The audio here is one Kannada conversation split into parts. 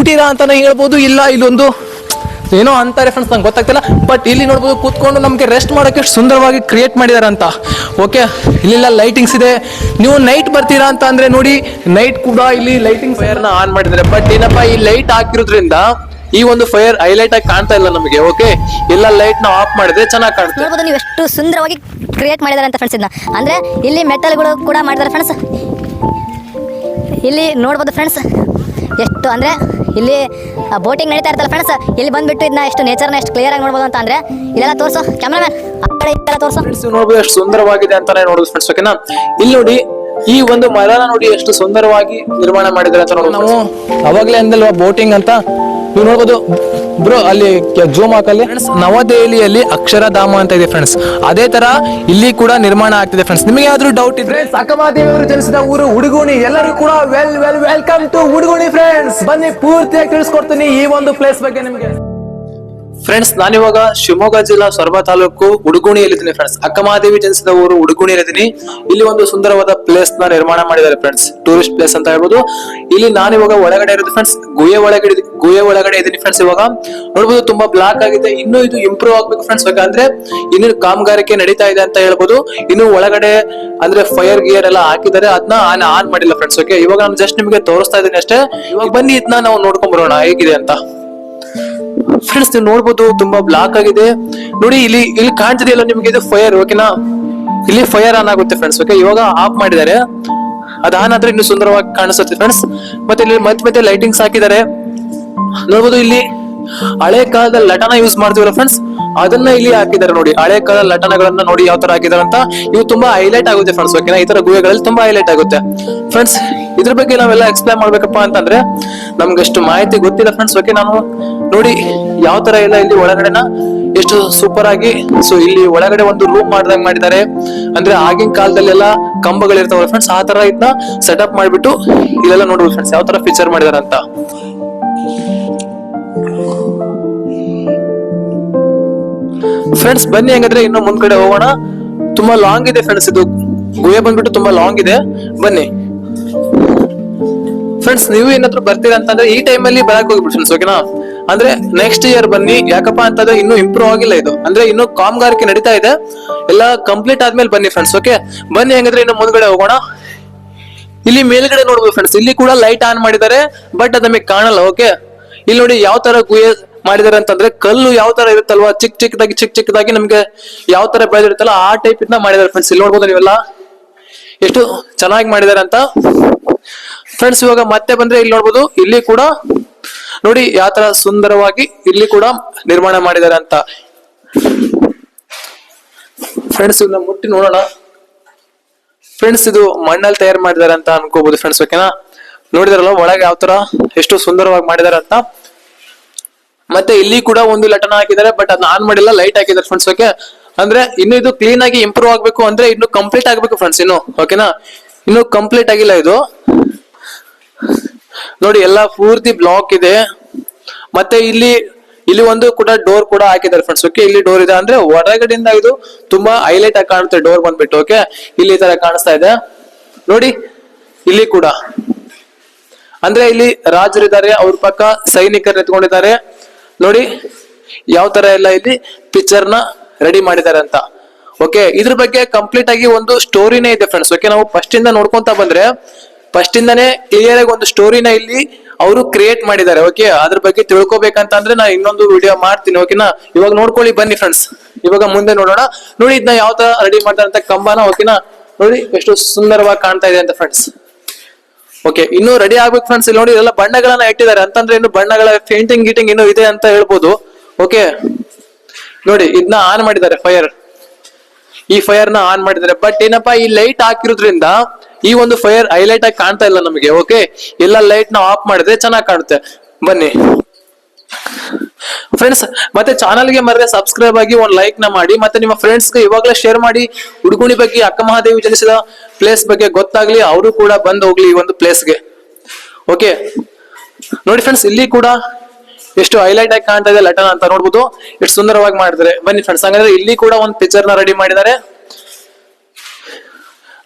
ಕುಟೀರ ಅಂತಾನೆ ಹೇಳ್ಬೋದು ಇಲ್ಲ ಇಲ್ಲೊಂದು ಏನೋ ಅಂತಾರೆ ಫ್ರೆಂಡ್ಸ್ ನಂಗೆ ಗೊತ್ತಾಗ್ತಿಲ್ಲ. ಬಟ್ ಇಲ್ಲಿ ನೋಡ್ಬೋದು ಕೂತ್ಕೊಂಡು ನಮಗೆ ರೆಸ್ಟ್ ಮಾಡೋಕೆ ಎಷ್ಟು ಸುಂದರವಾಗಿ ಕ್ರಿಯೇಟ್ ಮಾಡಿದ್ದಾರೆ ಅಂತ ಓಕೆ ಇಲ್ಲೆಲ್ಲ ಲೈಟಿಂಗ್ಸ್ ಇದೆ. ನೀವು ನೈಟ್ ಬರ್ತೀರಾ ಅಂತ ಅಂದ್ರೆ ನೋಡಿ ನೈಟ್ ಕೂಡ ಇಲ್ಲಿ ಲೈಟಿಂಗ್ ಫೈರ್ನ ಆನ್ ಮಾಡಿದ್ರೆ ಬಟ್ ಏನಪ್ಪ ಈ ಲೈಟ್ ಹಾಕಿರೋದ್ರಿಂದ ಈ ಒಂದು ಫೈರ್ ಹೈಲೈಟ್ ಆಗಿ ಕಾಣ್ತಾ ಇಲ್ಲ ನಮಗೆ ಓಕೆ ಎಲ್ಲ ಲೈಟ್ನ ಆಫ್ ಮಾಡಿದ್ರೆ ಚೆನ್ನಾಗಿ ಕಾಣುತ್ತೆ. ನೋಡ್ಬೋದು ನೀವು ಎಷ್ಟು ಸುಂದರವಾಗಿ ಕ್ರಿಯೇಟ್ ಮಾಡಿದ್ದಾರೆ ಅಂತ ಫ್ರೆಂಡ್ಸ್ ಇದನ್ನ ಅಂದ್ರೆ ಇಲ್ಲಿ ಮೆಟಲ್ಗಳು ಕೂಡ ಮಾಡಿದ್ದಾರೆ ಫ್ರೆಂಡ್ಸ್ ಇಲ್ಲಿ ನೋಡ್ಬೋದು ಫ್ರೆಂಡ್ಸ್ ಎಷ್ಟು ಅಂದರೆ ಇಲ್ಲಿ ಬೋಟಿಂಗ್ ನಡೀತಾ ಇರ್ತಲ್ಲ ಫ್ರೆಂಡ್ಸ್ ಇಲ್ಲಿ ಬಂದ್ಬಿಟ್ಟು ಇದನ್ನ ಎಷ್ಟು ನೇಚರ್ನ ಎಷ್ಟು ಕ್ಲಿಯರ್ ಆಗಿ ನೋಡ್ಬೋದು ಅಂತ ಅಂದ್ರೆ ಇಲ್ಲೆಲ್ಲ ತೋರಿಸು ಕ್ಯಾಮ್ರಾಮನ್ ಆ ಕಡೆ ಇದೆಲ್ಲ ತೋರಿಸು. ಫ್ರೆಂಡ್ಸ್ ನೋಡ್ಬೋದು ಎಷ್ಟು ಸುಂದರವಾಗಿದೆ ಅಂತಾನೆ ನೋಡೋದು ಫ್ರೆಂಡ್ಸ್ ಓಕೆನಾ ಇಲ್ಲಿ ನೋಡಿ ಈ ಒಂದು ಮರನ ನೋಡಿ ಎಷ್ಟು ಸುಂದರವಾಗಿ ನಿರ್ಮಾಣ ಮಾಡಿದ್ದಾರೆ ಅಂತ ನೋಡೋದು ನಾವು ಅವಾಗಲೇ ಅಂದಲ್ವಾ ಬೋಟಿಂಗ್ ಅಂತ? ನೀವು ನೋಡ್ಬೋದು ಬ್ರೋ ಅಲ್ಲಿ ಜೂಮ್ ಹಾಕಲ್ಲಿ ಫ್ರೆಂಡ್ಸ್ ನವದೆಹಲಿಯಲ್ಲಿ ಅಕ್ಷರಧಾಮ ಅಂತ ಇದೆ ಫ್ರೆಂಡ್ಸ್ ಅದೇ ತರ ಇಲ್ಲಿ ಕೂಡ ನಿರ್ಮಾಣ ಆಗ್ತಿದೆ ಫ್ರೆಂಡ್ಸ್ ನಿಮಗೆ ಯಾವ್ದು ಡೌಟ್ ಇದ್ರೆ? ಸಕಮಾದೇವಿಯವರು ಜನಿಸಿದ ಊರು ಉಡುಗುಣಿ. ಎಲ್ಲರೂ ಕೂಡ well well welcome to Udugani friends ಬನ್ನಿ ಪೂರ್ತಿಯಾಗಿ ತಿಳಿಸ್ಕೊಡ್ತೀನಿ ಈ ಒಂದು ಪ್ಲೇಸ್ ಬಗ್ಗೆ ನಿಮಗೆ. ಫ್ರೆಂಡ್ಸ್ ನಾನಿವಾಗ ಶಿವಮೊಗ್ಗ ಜಿಲ್ಲಾ ಸೊರಬ ತಾಲೂಕು ಉಡುಗುಣಿಯಲ್ಲಿದ್ದೀನಿ ಫ್ರೆಂಡ್ಸ್ ಅಕ್ಕಮಹಾದೇವಿ ಜನಿಸಿದ ಊರು ಉಡುಗುಣಿಯಲ್ಲಿದ್ದೀನಿ ಇಲ್ಲಿ ಒಂದು ಸುಂದರವಾದ ಪ್ಲೇಸ್ನ ನಿರ್ಮಾಣ ಮಾಡಿದ್ದಾರೆ ಫ್ರೆಂಡ್ಸ್ ಟೂರಿಸ್ಟ್ ಪ್ಲೇಸ್ ಅಂತ ಹೇಳ್ಬೋದು. ಇಲ್ಲಿ ನಾನು ಇವಾಗ ಒಳಗಡೆ ಇರೋದು ಫ್ರೆಂಡ್ಸ್ ಗುಹೆ ಒಳಗಡೆ ಗುಹೆ ಒಳಗಡೆ ಇದ್ದೀನಿ ಫ್ರೆಂಡ್ಸ್ ಇವಾಗ. ನೋಡ್ಬೋದು ತುಂಬಾ ಬ್ಲಾಕ್ ಆಗಿದೆ. ಇನ್ನು ಇದು ಇಂಪ್ರೂವ್ ಆಗ್ಬೇಕು ಫ್ರೆಂಡ್ಸ್ ಯಾಕಂದ್ರೆ ಇನ್ನು ಕಾಮಗಾರಿಕೆ ನಡೀತಾ ಇದೆ ಅಂತ ಹೇಳ್ಬೋದು. ಇನ್ನು ಒಳಗಡೆ ಅಂದ್ರೆ ಫೈರ್ ಗಿಯರ್ ಎಲ್ಲ ಹಾಕಿದ್ದಾರೆ. ಅದನ್ನ ಆನ್ ಆನ್ ಮಾಡಿಲ್ಲ ಫ್ರೆಂಡ್ಸ್ ಓಕೆ ಇವಾಗ ನಾನು ಜಸ್ಟ್ ನಿಮಗೆ ತೋರಿಸ್ತಾ ಇದ್ದೀನಿ ಅಷ್ಟೇ. ಇವಾಗ ಬನ್ನಿ ಇದನ್ನ ನಾವು ನೋಡ್ಕೊಂಡ್ ಬರೋಣ. ಹೇಗಿದೆ ಅಂತ. ಫ್ರೆಂಡ್ಸ್ ನೀವು ನೋಡ್ಬೋದು, ತುಂಬಾ ಬ್ಲಾಕ್ ಆಗಿದೆ. ನೋಡಿ, ಇಲ್ಲಿ ಇಲ್ಲಿ ಕಾಣ್ತಿದೆಯಲ್ಲ ನಿಮ್ಗೆ ಇದು ಫೈರ್ ಓಕೆನಾ ಇಲ್ಲಿ ಫೈರ್ ಆನ್ ಆಗುತ್ತೆ ಫ್ರೆಂಡ್ಸ್ ಓಕೆ ಇವಾಗ ಆಫ್ ಮಾಡಿದ್ದಾರೆ. ಅದ್ ಆನ್ ಆದ್ರೆ ಇನ್ನು ಸುಂದರವಾಗಿ ಕಾಣಿಸುತ್ತೆ ಫ್ರೆಂಡ್ಸ್ ಮತ್ತೆ ಇಲ್ಲಿ ಮತ್ತೆ ಮತ್ತೆ ಲೈಟಿಂಗ್ಸ್ ಹಾಕಿದ್ದಾರೆ. ನೋಡ್ಬೋದು ಇಲ್ಲಿ ಹಳೆ ಕಾಲದ ಲಟನ ಯೂಸ್ ಮಾಡ್ತೀವಲ್ಲ ಫ್ರೆಂಡ್ಸ್ ಅದನ್ನ ಇಲ್ಲಿ ಹಾಕಿದ್ದಾರೆ ನೋಡಿ. ಹಳೆ ಕಾಲದ ಲಟನಗಳನ್ನ ನೋಡಿ ಯಾವ ತರ ಹಾಕಿದ್ದಾರೆ ಅಂತ. ಇವು ತುಂಬಾ ಹೈಲೈಟ್ ಆಗುತ್ತೆ ಫ್ರೆಂಡ್ಸ್ ಓಕೆನಾ ಈ ತರ ಗುಹೆಗಳಲ್ಲಿ ತುಂಬಾ ಹೈಲೈಟ್ ಆಗುತ್ತೆ. ಫ್ರೆಂಡ್ಸ್ ಇದ್ರ ಬಗ್ಗೆ ನಾವೆಲ್ಲ ಎಕ್ಸ್ಪ್ಲೈನ್ ಮಾಡ್ಬೇಕಪ್ಪ ಅಂತಂದ್ರೆ ನಮ್ಗೆ ಅಷ್ಟು ಮಾಹಿತಿ ಗೊತ್ತಿಲ್ಲ ಫ್ರೆಂಡ್ಸ್ ಓಕೆ ನಾನು ನೋಡಿ ಯಾವ ತರ ಇಲ್ಲ ಇಲ್ಲಿ ಒಳಗಡೆನ ಎಷ್ಟು ಸೂಪರ್ ಆಗಿ. ಸೊ ಇಲ್ಲಿ ಒಳಗಡೆ ಒಂದು ರೂಮ್ ಮಾಡ್ದಂಗ್ ಮಾಡಿದ್ದಾರೆ. ಅಂದ್ರೆ ಆಗಿನ ಕಾಲದಲ್ಲೆಲ್ಲ ಕಂಬಗಳಿರ್ತಾವಲ್ಲ ಫ್ರೆಂಡ್ಸ್ ಆ ತರ ಇದನ್ನ ಸೆಟಪ್ ಮಾಡ್ಬಿಟ್ಟು ಇಲ್ಲೆಲ್ಲ ನೋಡ್ಬೋದು ಫ್ರೆಂಡ್ಸ್ ಯಾವ ತರ ಫೀಚರ್ ಮಾಡಿದಾರೆ ಅಂತ. ಫ್ರೆಂಡ್ಸ್ ಬನ್ನಿ ಹಂಗಂದ್ರೆ ಇನ್ನು ಮುಂದ್ಗಡೆ ಹೋಗೋಣ. ತುಂಬಾ ಲಾಂಗ್ ಇದೆ ಫ್ರೆಂಡ್ಸ್ ಇದು ಗುಹೆ ಬಂದ್ಬಿಟ್ಟು ತುಂಬಾ ಲಾಂಗ್ ಇದೆ. ಬನ್ನಿ. ಫ್ರೆಂಡ್ಸ್ ನೀವು ಏನಾದ್ರು ಬರ್ತೀರಾ ಅಂತಂದ್ರೆ ಈ ಟೈಮ್ ಅಲ್ಲಿ ಬರಕ್ ಹೋಗ್ಬಿಟ್ಟು ಫ್ರೆಂಡ್ಸ್ ಓಕೆನಾ ಅಂದ್ರೆ ನೆಕ್ಸ್ಟ್ ಇಯರ್ ಬನ್ನಿ. ಯಾಕಪ್ಪ ಅಂತಂದ್ರೆ ಇನ್ನೂ ಇಂಪ್ರೂವ್ ಆಗಿಲ್ಲ ಇದು. ಅಂದ್ರೆ ಇನ್ನು ಕಾಮಗಾರಿಕೆ ನಡೀತಾ ಇದೆ. ಎಲ್ಲ ಕಂಪ್ಲೀಟ್ ಆದ್ಮೇಲೆ ಬನ್ನಿ ಫ್ರೆಂಡ್ಸ್ ಓಕೆ ಬನ್ನಿ ಹೆಂಗಂದ್ರೆ ಇನ್ನು ಮುಂದ್ಗಡೆ ಹೋಗೋಣ. ಇಲ್ಲಿ ಮೇಲ್ಗಡೆ ನೋಡ್ಬೋದು ಫ್ರೆಂಡ್ಸ್ ಇಲ್ಲಿ ಕೂಡ ಲೈಟ್ ಆನ್ ಮಾಡಿದ್ದಾರೆ ಬಟ್ ಅದು ನಮಗೆ ಕಾಣಲ್ಲ ಓಕೆ ಇಲ್ಲಿ ನೋಡಿ ಯಾವ ತರ ಗುಹೆ ಮಾಡಿದಾರೆ ಅಂತಂದ್ರೆ ಕಲ್ಲು ಯಾವ ತರ ಇರುತ್ತಲ್ವಾ? ಚಿಕ್ಕ ಚಿಕ್ಕದಾಗಿ ಚಿಕ್ಕ ಚಿಕ್ಕದಾಗಿ ನಮ್ಗೆ ಯಾವ ತರ ಬೆಳೆದಿರುತ್ತಲ್ಲ ಆ ಟೈಪ್ ಇಂದ ಮಾಡಿದ್ದಾರೆ ಫ್ರೆಂಡ್ಸ್ ಇಲ್ಲಿ ನೋಡ್ಬೋದು ನೀವೆಲ್ಲ. ಎಷ್ಟು ಚೆನ್ನಾಗಿ ಮಾಡಿದ್ದಾರೆ ಅಂತ. ಫ್ರೆಂಡ್ಸ್ ಇವಾಗ ಮತ್ತೆ ಬಂದ್ರೆ ಇಲ್ಲಿ ನೋಡ್ಬೋದು. ಇಲ್ಲಿ ಕೂಡ ನೋಡಿ ಯಾವ ಸುಂದರವಾಗಿ ಇಲ್ಲಿ ಕೂಡ ನಿರ್ಮಾಣ ಮಾಡಿದ್ದಾರೆ ಅಂತ. ಫ್ರೆಂಡ್ಸ್ ಇದನ್ನ ಮುಟ್ಟಿ ನೋಡೋಣ. ಫ್ರೆಂಡ್ಸ್ ಇದು ಮಣ್ಣಲ್ಲಿ ತಯಾರು ಮಾಡಿದ್ದಾರೆ ಅಂತ ಅನ್ಕೋಬಹುದು ಫ್ರೆಂಡ್ಸ್ ಓಕೆನಾ ನೋಡಿದಾರಲ್ಲ, ಒಳಗೆ ಯಾವ ತರ ಎಷ್ಟು ಸುಂದರವಾಗಿ ಮಾಡಿದಾರೆ ಅಂತ. ಮತ್ತೆ ಇಲ್ಲಿ ಕೂಡ ಒಂದು ಲಟನ ಹಾಕಿದ್ದಾರೆ ಬಟ್ ಅದನ್ನ ಆನ್ ಮಾಡಿಲ್ಲ ಲೈಟ್ ಹಾಕಿದ್ದಾರೆ ಫ್ರೆಂಡ್ಸ್ ಓಕೆ ಅಂದ್ರೆ ಇನ್ನು ಇದು ಕ್ಲೀನ್ ಆಗಿ ಇಂಪ್ರೂವ್ ಆಗ್ಬೇಕು ಅಂದ್ರೆ ಇನ್ನು ಕಂಪ್ಲೀಟ್ ಆಗ್ಬೇಕು ಫ್ರೆಂಡ್ಸ್ ಇನ್ನು ಓಕೆನಾ ಇನ್ನು ಕಂಪ್ಲೀಟ್ ಆಗಿಲ್ಲ ಇದು. ನೋಡಿ, ಎಲ್ಲ ಪೂರ್ತಿ ಬ್ಲಾಕ್ ಇದೆ. ಮತ್ತೆ ಇಲ್ಲಿ ಇಲ್ಲಿ ಒಂದು ಕೂಡ ಡೋರ್ ಕೂಡ ಹಾಕಿದ್ದಾರೆ ಫ್ರೆಂಡ್ಸ್ ಓಕೆ ಇಲ್ಲಿ ಡೋರ್ ಇದೆ ಅಂದ್ರೆ ಹೊರಗಡೆಯಿಂದ ಇದು ತುಂಬಾ ಹೈಲೈಟ್ ಆಗಿ ಕಾಣುತ್ತೆ ಡೋರ್ ಬಂದ್ಬಿಟ್ಟು ಓಕೆ ಇಲ್ಲಿ ತರ ಕಾಣಿಸ್ತಾ ಇದೆ. ನೋಡಿ, ಇಲ್ಲಿ ಕೂಡ. ಅಂದ್ರೆ ಇಲ್ಲಿ ರಾಜರಿದ್ದಾರೆ ಅವ್ರ ಪಕ್ಕ ಸೈನಿಕರು ಎತ್ಕೊಂಡಿದ್ದಾರೆ ನೋಡಿ, ಯಾವ ತರ ಎಲ್ಲ ಇಲ್ಲಿ ಪಿಕ್ಚರ್ನ ರೆಡಿ ಮಾಡಿದ್ದಾರೆ ಅಂತ. ಓಕೆ ಇದ್ರ ಬಗ್ಗೆ ಕಂಪ್ಲೀಟ್ ಆಗಿ ಒಂದು ಸ್ಟೋರಿನೇ ಇದೆ ಫ್ರೆಂಡ್ಸ್ ಓಕೆ ನಾವು ಫಸ್ಟ್ ಇಂದ ನೋಡ್ಕೊಂತ ಬಂದ್ರೆ ಫಸ್ಟ್ ಇಂದನೇ ಕ್ಲಿಯರ್ ಆಗಿ ಒಂದು ಸ್ಟೋರಿನ ಇಲ್ಲಿ ಅವರು ಕ್ರಿಯೇಟ್ ಮಾಡಿದ್ದಾರೆ ಓಕೆ ಅದ್ರ ಬಗ್ಗೆ ತಿಳ್ಕೊಬೇಕಂತ ಅಂದ್ರೆ ನಾ ಇನ್ನೊಂದು ವಿಡಿಯೋ ಮಾಡ್ತೀನಿ ಓಕೆನಾ ಇವಾಗ ನೋಡ್ಕೊಳ್ಳಿ, ಬನ್ನಿ ಫ್ರೆಂಡ್ಸ್ ಇವಾಗ ಮುಂದೆ ನೋಡೋಣ. ನೋಡಿ ಇದನ್ನ ಯಾವ ತರ ರೆಡಿ ಮಾಡ್ತಾರೆ ಕಂಬನ ಓಕೆನಾ ನೋಡಿ, ಎಷ್ಟು ಸುಂದರವಾಗಿ ಕಾಣ್ತಾ ಇದೆ ಅಂತ ಫ್ರೆಂಡ್ಸ್ ಓಕೆ ಇನ್ನು ರೆಡಿ ಆಗ್ಬೇಕು ಫ್ರೆಂಡ್ಸ್ ಇಲ್ಲಿ ನೋಡಿ ಎಲ್ಲ ಬಣ್ಣಗಳನ್ನ ಇಟ್ಟಿದ್ದಾರೆ. ಅಂತಂದ್ರೆ ಇನ್ನು ಬಣ್ಣಗಳ ಪೇಂಟಿಂಗ್ ಗೀಟಿಂಗ್ ಇನ್ನು ಇದೆ ಅಂತ ಹೇಳ್ಬೋದು ಓಕೆ ನೋಡಿ ಇದನ್ನ ಆನ್ ಮಾಡಿದ್ದಾರೆ ಫೈರ್ ಈ ಫೈರ್ನ ಆನ್ ಮಾಡಿದ್ದಾರೆ. ಬಟ್ ಏನಪ್ಪಾ, ಈ ಲೈಟ್ ಹಾಕಿರೋದ್ರಿಂದ ಈ ಒಂದು ಫೈರ್ ಹೈಲೈಟ್ ಆಗಿ ಕಾಣ್ತಾ ಇಲ್ಲ ನಮಗೆ ಓಕೆ ಎಲ್ಲ ಲೈಟ್ನ ಆಫ್ ಮಾಡಿದ್ರೆ ಚೆನ್ನಾಗಿ ಕಾಣುತ್ತೆ. ಬನ್ನಿ. ಫ್ರೆಂಡ್ಸ್ ಮತ್ತೆ ಚಾನಲ್ಗೆ ಮರದೆ ಸಬ್ಸ್ಕ್ರೈಬ್ ಆಗಿ ಒಂದು ಲೈಕ್ನ ಮಾಡಿ, ಮತ್ತೆ ನಿಮ್ಮ ಫ್ರೆಂಡ್ಸ್ಗೆ ಇವಾಗಲೇ ಶೇರ್ ಮಾಡಿ. ಉಡುಗುಣಿ ಬಗ್ಗೆ ಅಕ್ಕ ಮಹಾದೇವಿ ಜನಿಸಿದ ಪ್ಲೇಸ್ ಬಗ್ಗೆ ಗೊತ್ತಾಗ್ಲಿ, ಅವರು ಕೂಡ ಬಂದು ಹೋಗ್ಲಿ ಈ ಒಂದು ಪ್ಲೇಸ್ಗೆ ಓಕೆ ನೋಡಿ ಫ್ರೆಂಡ್ಸ್ ಇಲ್ಲಿ ಕೂಡ ಎಷ್ಟು ಹೈಲೈಟ್ ಆಗಿ ಕಾಣ್ತಾ ಇದೆ ಲಟನ್ ಅಂತ ನೋಡ್ಬೋದು. ಎಷ್ಟು ಸುಂದರವಾಗಿ ಮಾಡಿದ್ದಾರೆ. ಬನ್ನಿ ಫ್ರೆಂಡ್ಸ್ ಹಂಗಂದ್ರೆ ಇಲ್ಲಿ ಕೂಡ ಒಂದು ಪಿಕ್ಚರ್ನ ರೆಡಿ ಮಾಡಿದ್ದಾರೆ.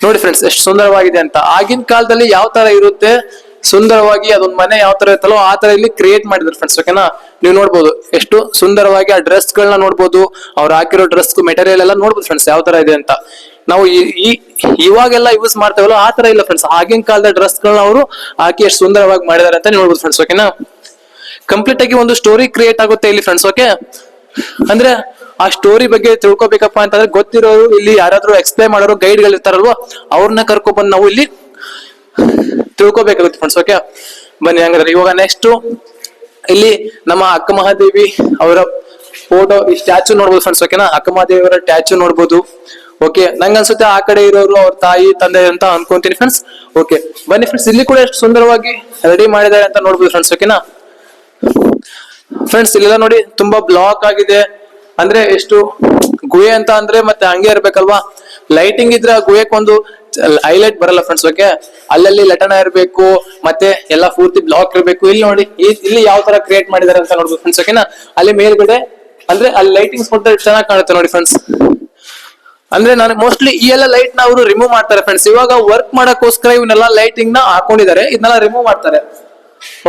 ನೋಡಿ ಫ್ರೆಂಡ್ಸ್ ಎಷ್ಟು ಸುಂದರವಾಗಿದೆ ಅಂತ. ಆಗಿನ ಕಾಲದಲ್ಲಿ ಯಾವ ತರ ಇರುತ್ತೆ? ಸುಂದರವಾಗಿ ಅದೊಂದು ಮನೆ ಯಾವ ತರ ಇರುತ್ತಲ್ಲೋ ಆ ತರ ಇಲ್ಲಿ ಕ್ರಿಯೇಟ್ ಮಾಡಿದ್ರು ಫ್ರೆಂಡ್ಸ್ ಓಕೆನಾ ನೀವು ನೋಡ್ಬೋದು, ಎಷ್ಟು ಸುಂದರವಾಗಿ ಆ ಡ್ರೆಸ್ ಗಳನ್ನ ನೋಡ್ಬೋದು, ಅವ್ರು ಹಾಕಿರೋ ಡ್ರೆಸ್ ಮೆಟೀರಿಯಲ್ ಎಲ್ಲ ನೋಡ್ಬೋದು ಫ್ರೆಂಡ್ಸ್ ಯಾವ ತರ ಇದೆ ಅಂತ. ನಾವು ಈ- ಇವಾಗೆಲ್ಲ ಯೂಸ್ ಮಾಡ್ತೇವಲ್ಲ, ಆ ತರ ಇಲ್ಲ ಫ್ರೆಂಡ್ಸ್ ಆಗಿನ ಕಾಲದ ಡ್ರೆಸ್ ಗಳನ್ನ ಅವರು ಹಾಕಿ ಎಷ್ಟು ಸುಂದರವಾಗಿ ಮಾಡಿದ್ದಾರೆ ಅಂತ ನೋಡ್ಬೋದು ಫ್ರೆಂಡ್ಸ್ ಓಕೆನಾ ಕಂಪ್ಲೀಟ್ ಆಗಿ ಒಂದು ಸ್ಟೋರಿ ಕ್ರಿಯೇಟ್ ಆಗುತ್ತೆ ಇಲ್ಲಿ ಫ್ರೆಂಡ್ಸ್ ಓಕೆ ಅಂದ್ರೆ ಆ ಸ್ಟೋರಿ ಬಗ್ಗೆ ತಿಳ್ಕೊಬೇಕಪ್ಪ ಅಂತಂದ್ರೆ ಗೊತ್ತಿರೋರು ಇಲ್ಲಿ ಯಾರಾದ್ರೂ ಎಕ್ಸ್ಪ್ಲೈನ್ ಮಾಡೋರು ಗೈಡ್ಗಳು ಇರ್ತಾರಲ್ವಾ, ಅವ್ರನ್ನ ಕರ್ಕೊಬಂದು ನಾವು ಇಲ್ಲಿ ತಿಳ್ಕೊಬೇಕಾಗುತ್ತೆ ಫ್ರೆಂಡ್ಸ್ ಓಕೆ ಬನ್ನಿ ಹಂಗಾದ್ರೆ, ಇವಾಗ ನೆಕ್ಸ್ಟ್ ಇಲ್ಲಿ ನಮ್ಮ ಅಕ್ಕ ಮಹಾದೇವಿ ಅವರ ಫೋಟೋ ಈ ಸ್ಟ್ಯಾಚು ನೋಡ್ಬೋದು ಫ್ರೆಂಡ್ಸ್ ಓಕೆನಾ ಅಕ್ಕ ಮಹಾದೇವಿ ಅವರ ಸ್ಟ್ಯಾಚು ನೋಡ್ಬೋದು ಓಕೆ ನಂಗೆ ಅನ್ಸುತ್ತೆ ಆ ಕಡೆ ಇರೋರು ಅವ್ರ ತಾಯಿ, ತಂದೆ ಅಂತ ಅನ್ಕೊಂತೀನಿ ಫ್ರೆಂಡ್ಸ್ ಓಕೆ ಬನ್ನಿ ಫ್ರೆಂಡ್ಸ್ ಇಲ್ಲಿ ಕೂಡ ಎಷ್ಟು ಸುಂದರವಾಗಿ ರೆಡಿ ಮಾಡಿದ್ದಾರೆ ಅಂತ ನೋಡ್ಬೋದು ಫ್ರೆಂಡ್ಸ್ ಓಕೆನಾ ಫ್ರೆಂಡ್ಸ್ ಇಲ್ಲೆಲ್ಲ ನೋಡಿ ತುಂಬಾ ಬ್ಲಾಕ್ ಆಗಿದೆ. ಅಂದ್ರೆ ಎಷ್ಟು ಗುಹೆ ಅಂತ ಅಂದ್ರೆ ಮತ್ತೆ ಹಂಗೆ ಇರ್ಬೇಕಲ್ವಾ? ಲೈಟಿಂಗ್ ಇದ್ರೆ ಆ ಗುಹೆಕ್ಕೊಂದು ಹೈಲೈಟ್ ಬರಲ್ಲ ಫ್ರೆಂಡ್ಸ್ ಓಕೆ ಅಲ್ಲಲ್ಲಿ ಲಟನ ಇರಬೇಕು, ಮತ್ತೆ ಎಲ್ಲ ಪೂರ್ತಿ ಬ್ಲಾಕ್ ಇರಬೇಕು. ಇಲ್ಲಿ ನೋಡಿ ಇಲ್ಲಿ ಯಾವ ತರ ಕ್ರಿಯೇಟ್ ಮಾಡಿದಾರೆ ಅಂತ ನೋಡ್ಬೋದು ಫ್ರೆಂಡ್ಸ್ ಓಕೆನಾ ಅಲ್ಲಿ ಮೇಲ್ಗಡೆ, ಅಂದ್ರೆ ಅಲ್ಲಿ ಲೈಟಿಂಗ್ಸ್ ಕೊಟ್ಟರೆ ಚೆನ್ನಾಗಿ ಕಾಣುತ್ತೆ ನೋಡಿ ಫ್ರೆಂಡ್ಸ್ ಅಂದ್ರೆ ನಾನು ಮೋಸ್ಟ್ಲಿ ಈ ಎಲ್ಲ ಲೈಟ್ನ ಅವರು ರಿಮೂವ್ ಮಾಡ್ತಾರೆ ಫ್ರೆಂಡ್ಸ್ ಇವಾಗ ವರ್ಕ್ ಮಾಡಕ್ಕೋಸ್ಕರ ಇವನ್ನೆಲ್ಲ ಲೈಟಿಂಗ್ನ ಹಾಕೊಂಡಿದ್ದಾರೆ. ಇದನ್ನೆಲ್ಲ ರಿಮೂವ್ ಮಾಡ್ತಾರೆ.